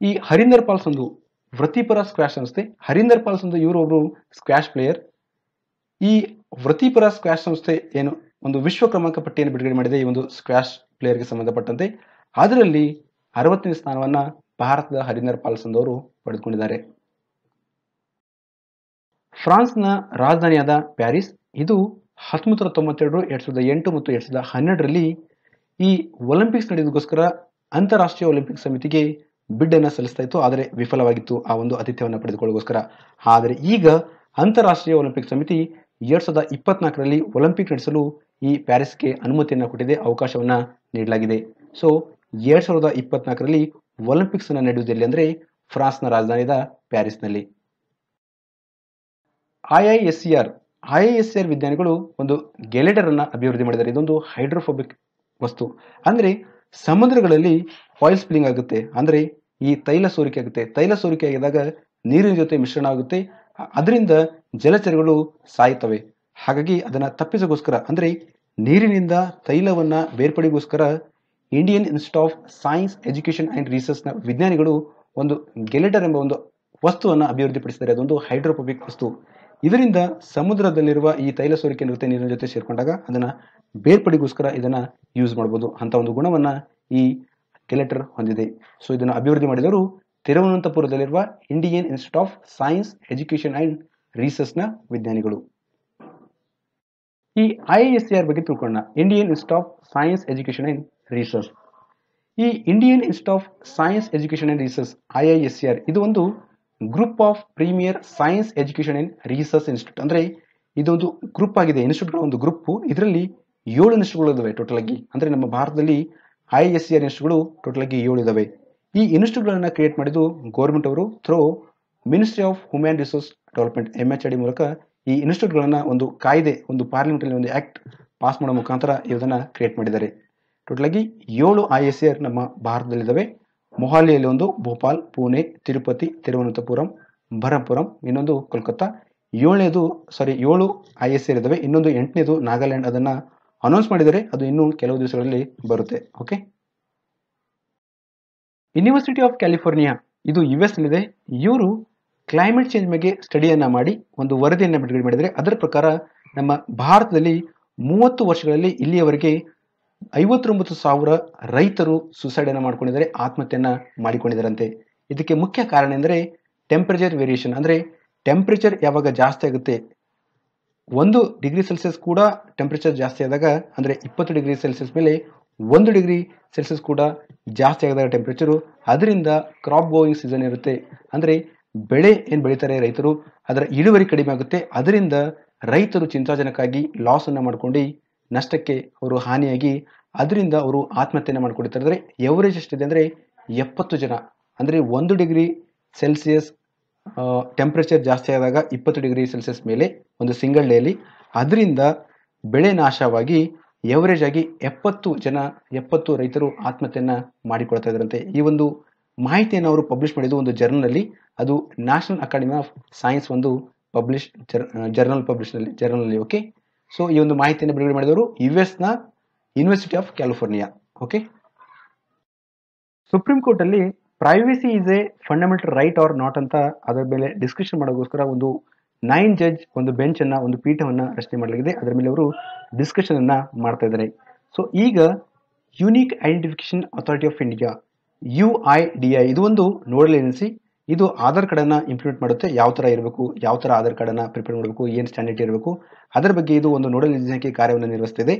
ಈ ಹರೀಂದರ್ ಪಾಲ್ಸ್ ಸಂಧು ವೃತ್ತಿಪರ ಸ್ಕ್ವಾಶ್ ಸಂಸ್ಥೆ ಹರೀಂದರ್ ಪಾಲ್ಸ್ ಸಂಧು ಇವರು ಒಬ್ಬರು ಸ್ಕ್ವಾಶ್ ಪ್ಲೇಯರ್ ಈ ವೃತ್ತಿಪರ ಸ್ಕ್ವಾಶ್ ಸಂಸ್ಥೆ ಏನು ಒಂದು ವಿಶ್ವ ಕ್ರಮಾಂಕ ಪಟ್ಟಿಯನ್ನು ಬಿಡುಗಡೆ ಮಾಡಿದೆ, ಈ ಒಂದು ಸ್ಕ್ವಾಶ್ ಪ್ಲೇಯರ್ಗೆ ಸಂಬಂಧಪಟ್ಟಂತೆ. ಅದರಲ್ಲಿ ಅರವತ್ತನೇ ಸ್ಥಾನವನ್ನ ಭಾರತದ ಹರಿಂದರ್ ಪಾಲ್ ಸಂಧು ಅವರು ಪಡೆದುಕೊಂಡಿದ್ದಾರೆ. ಫ್ರಾನ್ಸ್ನ ರಾಜಧಾನಿಯಾದ ಪ್ಯಾರಿಸ್, ಇದು ಹತ್ತೊಂಬತ್ತು ನೂರ ತೊಂಬತ್ತೆರಡು, ಎರಡ್ ಸಾವಿರದ ಎಂಟು ಮತ್ತು ಎರಡ್ ಸಾವಿರದ ಹನ್ನೆರಡರಲ್ಲಿ ಈ ಒಲಿಂಪಿಕ್ಸ್ ನಡೆಯೋದಕ್ಕೋಸ್ಕರ ಅಂತಾರಾಷ್ಟ್ರೀಯ ಒಲಿಂಪಿಕ್ ಸಮಿತಿಗೆ ಬಿಡ್ ಅನ್ನ ಸಲ್ಲಿಸ್ತಾ ಇತ್ತು, ಆದರೆ ವಿಫಲವಾಗಿತ್ತು ಆ ಒಂದು ಆತಿಥ್ಯವನ್ನು ಪಡೆದುಕೊಳ್ಳೋಗೋಸ್ಕರ ಆದರೆ ಈಗ ಅಂತಾರಾಷ್ಟ್ರೀಯ ಒಲಿಂಪಿಕ್ ಸಮಿತಿ ಎರಡ್ ಸಾವಿರದ ಇಪ್ಪತ್ನಾಲ್ಕರಲ್ಲಿ ಒಲಿಂಪಿಕ್ ನಡೆಸಲು ಈ ಪ್ಯಾರಿಸ್ಗೆ ಅನುಮತಿಯನ್ನು ಕೊಟ್ಟಿದೆ, ಅವಕಾಶವನ್ನ ನೀಡಲಾಗಿದೆ. ಸೊ ಎರಡ್ ಸಾವಿರದ ಇಪ್ಪತ್ನಾಲ್ಕರಲ್ಲಿ ಒಲಿಂಪಿಕ್ಸ್ ಅನ್ನು ನಡೆಯುವುದಿಲ್ಲ ಅಂದ್ರೆ ಫ್ರಾನ್ಸ್ನ ರಾಜಧಾನಿಯಾದ ಪ್ಯಾರಿಸ್ನಲ್ಲಿ. IIS E R, I I S ER ವಿಜ್ಞಾನಿಗಳು ಒಂದು ಗೆಲೆಡರ್ ಅನ್ನ ಅಭಿವೃದ್ಧಿ ಮಾಡಿದ್ದಾರೆ. ಇದೊಂದು ಹೈಡ್ರೋಫೋಬಿಕ್ ವಸ್ತು. ಅಂದ್ರೆ ಸಮುದ್ರಗಳಲ್ಲಿ ಆಯಿಲ್ ಸ್ಪಿಲಿಂಗ್ ಆಗುತ್ತೆ, ಅಂದ್ರೆ ಈ ತೈಲ ಸೋರಿಕೆ ಆಗುತ್ತೆ. ತೈಲ ಸೋರಿಕೆ ಆಗಿದಾಗ ನೀರಿನ ಜೊತೆ ಮಿಶ್ರಣ ಆಗುತ್ತೆ. ಅದರಿಂದ ಜಲಚರಗಳು ಸಾಯ್ತವೆ ಹಾಗಾಗಿ ಅದನ್ನು ತಪ್ಪಿಸೋಗೋಸ್ಕರ, ಅಂದರೆ ನೀರಿನಿಂದ ತೈಲವನ್ನು ಬೇರ್ಪಡಿಗೋಸ್ಕರ Indian institute of science education and ರಿಸರ್ಚ್ನ ವಿಜ್ಞಾನಿಗಳು ಒಂದು ಗೆಲೆಟರ್ ಎಂಬ ಒಂದು ವಸ್ತುವನ್ನು ಅಭಿವೃದ್ಧಿಪಡಿಸಿದ್ದಾರೆ. ಅದೊಂದು ಹೈಡ್ರೋಪೋಬಿಕ್ ವಸ್ತು. ಇದರಿಂದ ಸಮುದ್ರದಲ್ಲಿರುವ ಈ ತೈಲ ಸೋರಿಕೆ ನೃತ್ಯ ನೀರಿನ ಜೊತೆ ಸೇರಿಕೊಂಡಾಗ ಅದನ್ನು ಬೇರ್ಪಡಿಗೋಸ್ಕರ ಇದನ್ನು ಯೂಸ್ ಮಾಡ್ಬೋದು. ಅಂತ ಒಂದು ಗುಣವನ್ನು ಈ ಗೆಲೆಟರ್ ಹೊಂದಿದೆ. ಸೊ ಇದನ್ನು ಅಭಿವೃದ್ಧಿ ಮಾಡಿದವರು ತಿರುವನಂತಪುರದಲ್ಲಿರುವ Indian institute of science education and ರಿಸರ್ಚ್ನ ವಿಜ್ಞಾನಿಗಳು. ಈ ಐ ಎಸ್ ಆರ್ ಬಗ್ಗೆ ತಿಳ್ಕೊಳ್ಳೋಣ. Indian institute of science education and research ಈ Indian institute of science education and research I I S R ಇದು ಒಂದು group of premier science education and research institute ಅಂದ್ರೆ ಇದೊಂದು ಗ್ರೂಪ್ ಆಗಿದೆ. ಇನ್ಸ್ಟಿಟ್ಯೂಟ್ಗಳ ಒಂದು ಗ್ರೂಪ್ ಇದರಲ್ಲಿ ಏಳು ಇನ್ಸ್ಟಿಟ್ಯೂಟ್ಗಳು ಇದಾವೆ ಟೋಟಲ್ ಆಗಿ. ಅಂದ್ರೆ ನಮ್ಮ ಭಾರತದಲ್ಲಿ ಐ ಎಸ್ ಸಿ ಆರ್ ಇನ್ಸ್ಟಿಟ್ಯೂಟ್ಗಳು ಟೋಟಲ್ ಆಗಿ ಏಳು ಇದಾವೆ. ಈ ಇನ್ಸ್ಟಿಟ್ಯೂಟ್ಗಳನ್ನ ಕ್ರಿಯೇಟ್ ಮಾಡಿದ್ದು ಗೌರ್ಮೆಂಟ್ ಅವರು through ministry of human resource development M H D ಮೂಲಕ ಈ ಇನ್ಸ್ಟಿಟ್ಯೂಟ್ಗಳನ್ನು ಒಂದು ಕಾಯ್ದೆ, ಒಂದು ಪಾರ್ಲಿಮೆಂಟಲ್ಲಿ ಒಂದು ಆ್ಯಕ್ಟ್ ಪಾಸ್ ಮಾಡೋ ಮುಖಾಂತರ ಇದನ್ನು ಕ್ರಿಯೇಟ್ ಮಾಡಿದ್ದಾರೆ. ಟೋಟಲ್ ಆಗಿ ಏಳು ಐ ಎಸ್ ಆರ್ ನಮ್ಮ ಭಾರತದಲ್ಲಿದ್ದಾವೆ. ಮೊಹಾಲಿಯಲ್ಲಿ ಒಂದು, ಭೋಪಾಲ್, ಪುಣೆ, ತಿರುಪತಿ, ತಿರುವನಂತಪುರಂ, ಬರಂಪುರಂ, ಇನ್ನೊಂದು ಕೋಲ್ಕತ್ತಾ. ಏಳನೇದು ಸಾರಿ ಏಳು ಐ ಎಸ್ ಆರ್ ಇದ್ದಾವೆ. ಇನ್ನೊಂದು ಎಂಟನೇದು ನಾಗಾಲ್ಯಾಂಡ್. ಅದನ್ನು ಅನೌನ್ಸ್ ಮಾಡಿದರೆ ಅದು ಇನ್ನೂ ಕೆಲವು ದಿವಸಗಳಲ್ಲಿ ಬರುತ್ತೆ. ಓಕೆ ಯೂನಿವರ್ಸಿಟಿ ಆಫ್ ಕ್ಯಾಲಿಫೋರ್ನಿಯಾ ಇದು ಯು ಎಸ್ ನಲ್ಲಿದೆ. ಇವರು ಕ್ಲೈಮೇಟ್ ಚೇಂಜ್ ಬಗ್ಗೆ ಸ್ಟಡಿಯನ್ನು ಮಾಡಿ, ಒಂದು ವರದಿಯನ್ನು ಬಿಡುಗಡೆ ಮಾಡಿದರೆ ಅದರ ಪ್ರಕಾರ ನಮ್ಮ ಭಾರತದಲ್ಲಿ ಮೂವತ್ತು ವರ್ಷಗಳಲ್ಲಿ ಇಲ್ಲಿಯವರೆಗೆ ಐವತ್ತೊಂಬತ್ತು ಸಾವಿರ ರೈತರು ಸುಸೈಡನ್ನು ಮಾಡ್ಕೊಂಡಿದ್ದಾರೆ, ಆತ್ಮಹತ್ಯೆಯನ್ನ ಮಾಡಿಕೊಂಡಿದ್ದಾರಂತೆ. ಇದಕ್ಕೆ ಮುಖ್ಯ ಕಾರಣ ಎಂದರೆ ಟೆಂಪರೇಚರ್ ವೇರಿಯೇಷನ್ ಅಂದ್ರೆ ಟೆಂಪರೇಚರ್ ಯಾವಾಗ ಜಾಸ್ತಿ ಆಗುತ್ತೆ. ಒಂದು ಡಿಗ್ರಿ ಸೆಲ್ಸಿಯಸ್ ಕೂಡ ಟೆಂಪರೇಚರ್ ಜಾಸ್ತಿ ಆದಾಗ, ಅಂದ್ರೆ ಇಪ್ಪತ್ತು ಡಿಗ್ರಿ ಸೆಲ್ಸಿಯಸ್ ಮೇಲೆ ಒಂದು ಡಿಗ್ರಿ ಸೆಲ್ಸಿಯಸ್ ಕೂಡ ಜಾಸ್ತಿ ಆದಾಗ ಟೆಂಪರೇಚರು ಅದರಿಂದ ಕ್ರಾಪ್ ಗೋಯಿಂಗ್ ಸೀಸನ್ ಇರುತ್ತೆ. ಅಂದ್ರೆ ಬೆಳೆ ಏನು ಬೆಳೀತಾರೆ ರೈತರು, ಅದರ ಇಳುವರಿ ಕಡಿಮೆ ಆಗುತ್ತೆ. ಅದರಿಂದ ರೈತರು ಚಿಂತಾಜನಕಾಗಿ ಲಾಸ್ ಅನ್ನ ಮಾಡ್ಕೊಂಡು ನಷ್ಟಕ್ಕೆ ಅವರು ಹಾನಿಯಾಗಿ, ಅದರಿಂದ ಅವರು ಆತ್ಮಹತ್ಯೆನ ಮಾಡ್ಕೊಂಡಿರ್ತಾರೆ ಅಂದ್ರೆ ಎವರೇಜ್ ಎಷ್ಟಿದೆ ಅಂದ್ರೆ ಎಪ್ಪತ್ತು ಜನ. ಅಂದ್ರೆ ಒಂದು ಡಿಗ್ರಿ ಸೆಲ್ಸಿಯಸ್ ಟೆಂಪ್ರೇಚರ್ ಜಾಸ್ತಿ ಆದಾಗ ಇಪ್ಪತ್ತು ಡಿಗ್ರಿ ಸೆಲ್ಸಿಯಸ್ ಮೇಲೆ ಒಂದು ಸಿಂಗಲ್ ಡೇಲಿ ಅದರಿಂದ ಬೆಳೆ ನಾಶವಾಗಿ ಎವರೇಜ್ ಆಗಿ ಎಪ್ಪತ್ತು ಜನ, ಎಪ್ಪತ್ತು ರೈತರು ಆತ್ಮಹತ್ಯೆಯನ್ನು ಮಾಡಿಕೊಳ್ತಾ ಇದ್ರಂತೆ ಈ ಒಂದು ಮಾಹಿತಿಯನ್ನು ಅವರು ಪಬ್ಲಿಷ್ ಮಾಡಿದ್ದು ಒಂದು ಜರ್ನಲಲ್ಲಿ ಅದು ನ್ಯಾಷನಲ್ ಅಕಾಡೆಮಿ ಆಫ್ ಸೈನ್ಸ್ ಒಂದು ಪಬ್ಲಿಷ್ ಜರ್ನಲ್ ಪಬ್ಲಿಷ್ನಲ್ಲಿ ಜರ್ನಲ್ ಅಲ್ಲಿ ಓಕೆ ಸೊ ಈ ಒಂದು ಮಾಹಿತಿಯನ್ನು ಬಿಡುಗಡೆ ಮಾಡಿದವರು ಯು ನ university of California okay supreme ಕೋರ್ಟಲ್ಲಿ privacy is a fundamental right or not ಅಂತ ಅದರ ಮೇಲೆ ಡಿಸ್ಕಷನ್ ಮಾಡೋಕ್ಕೋಸ್ಕರ ಒಂದು ನೈನ್ ಜಡ್ಜ್ ಒಂದು ಬೆಂಚ್ ಅನ್ನ, ಒಂದು ಪೀಠವನ್ನು ರಚನೆ ಮಾಡಲಾಗಿದೆ. ಅದರ ಮೇಲೆ ಅವರು ಡಿಸ್ಕಷನ್ ಅನ್ನ ಮಾಡ್ತಾ ಇದ್ದಾರೆ. ಸೊ ಈಗ unique identification authority of India U I D I ಇದು ಒಂದು ನೋಡಲ್ ಏಜೆನ್ಸಿ. ಇದು ಆಧಾರ್ ಕಾರ್ಡನ್ನು ಇಂಪ್ಲಿಮೆಂಟ್ ಮಾಡುತ್ತೆ. ಯಾವ ತರ ಇರಬೇಕು, ಯಾವ ತರ ಆಧಾರ್ ಕಾರ್ಡನ್ನು ಪ್ರಿಪೇರ್ ಮಾಡಬೇಕು, ಏನ್ ಸ್ಟ್ಯಾಂಡರ್ಡ್ ಇರಬೇಕು. ಅದರ ಬಗ್ಗೆ ಇದು ಒಂದು ನೋಡಲ್ ಏಜೆನ್ಸಿ ಕಾರ್ಯವನ್ನು ನಿರ್ವಹಿಸ್ತಿದೆ.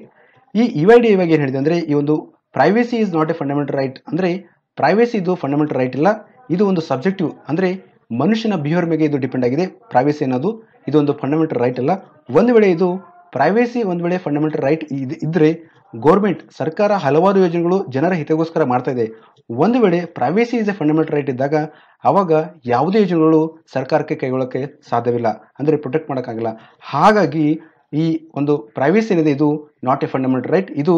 ಈ ಯು ಐ ಡಿ ಇವಾಗ ಏನು ಹೇಳಿದೆ ಅಂದ್ರೆ, ಈ ಒಂದು privacy is not a fundamental right ಅಂದ್ರೆ ಪ್ರೈವೇಸಿ ಇದು ಫಂಡಮೆಂಟಲ್ ರೈಟ್ ಇಲ್ಲ. ಇದು ಒಂದು ಸಬ್ಜೆಕ್ಟಿವ್ ಅಂದ್ರೆ, ಮನುಷ್ಯನ ಬಿಹೇವಿಯರ್ ಮೇಲೆ ಇದು ಡಿಪೆಂಡ್ ಆಗಿದೆ. ಪ್ರೈವೇಸಿ ಅನ್ನೋದು ಇದು ಒಂದು ಫಂಡಮೆಂಟಲ್ ರೈಟ್ ಅಲ್ಲ. ಒಂದು ವೇಳೆ ಇದು ಪ್ರೈವೇಸಿ ಒಂದು ವೇಳೆ ಫಂಡಮೆಂಟಲ್ ರೈಟ್ ಇದ್ರೆ ಗೌರ್ಮೆಂಟ್ ಸರ್ಕಾರ ಹಲವಾರು ಯೋಜನೆಗಳು ಜನರ ಹಿತಗೋಸ್ಕರ ಮಾಡ್ತಾ ಇದೆ. ಒಂದು ವೇಳೆ privacy is a fundamental right ಇದ್ದಾಗ, ಅವಾಗ ಯಾವುದೇ ಯೋಜನೆಗಳು ಸರ್ಕಾರಕ್ಕೆ ಕೈಗೊಳ್ಳಕ್ಕೆ ಸಾಧ್ಯವಿಲ್ಲ. ಅಂದರೆ ಪ್ರೊಟೆಕ್ಟ್ ಮಾಡೋಕ್ಕಾಗಲ್ಲ. ಹಾಗಾಗಿ ಈ ಒಂದು ಪ್ರೈವೇಸಿ ಏನಿದೆ ಇದು ನಾಟ್ ಎ ಫಂಡಮೆಂಟಲ್ ರೈಟ್ ಇದು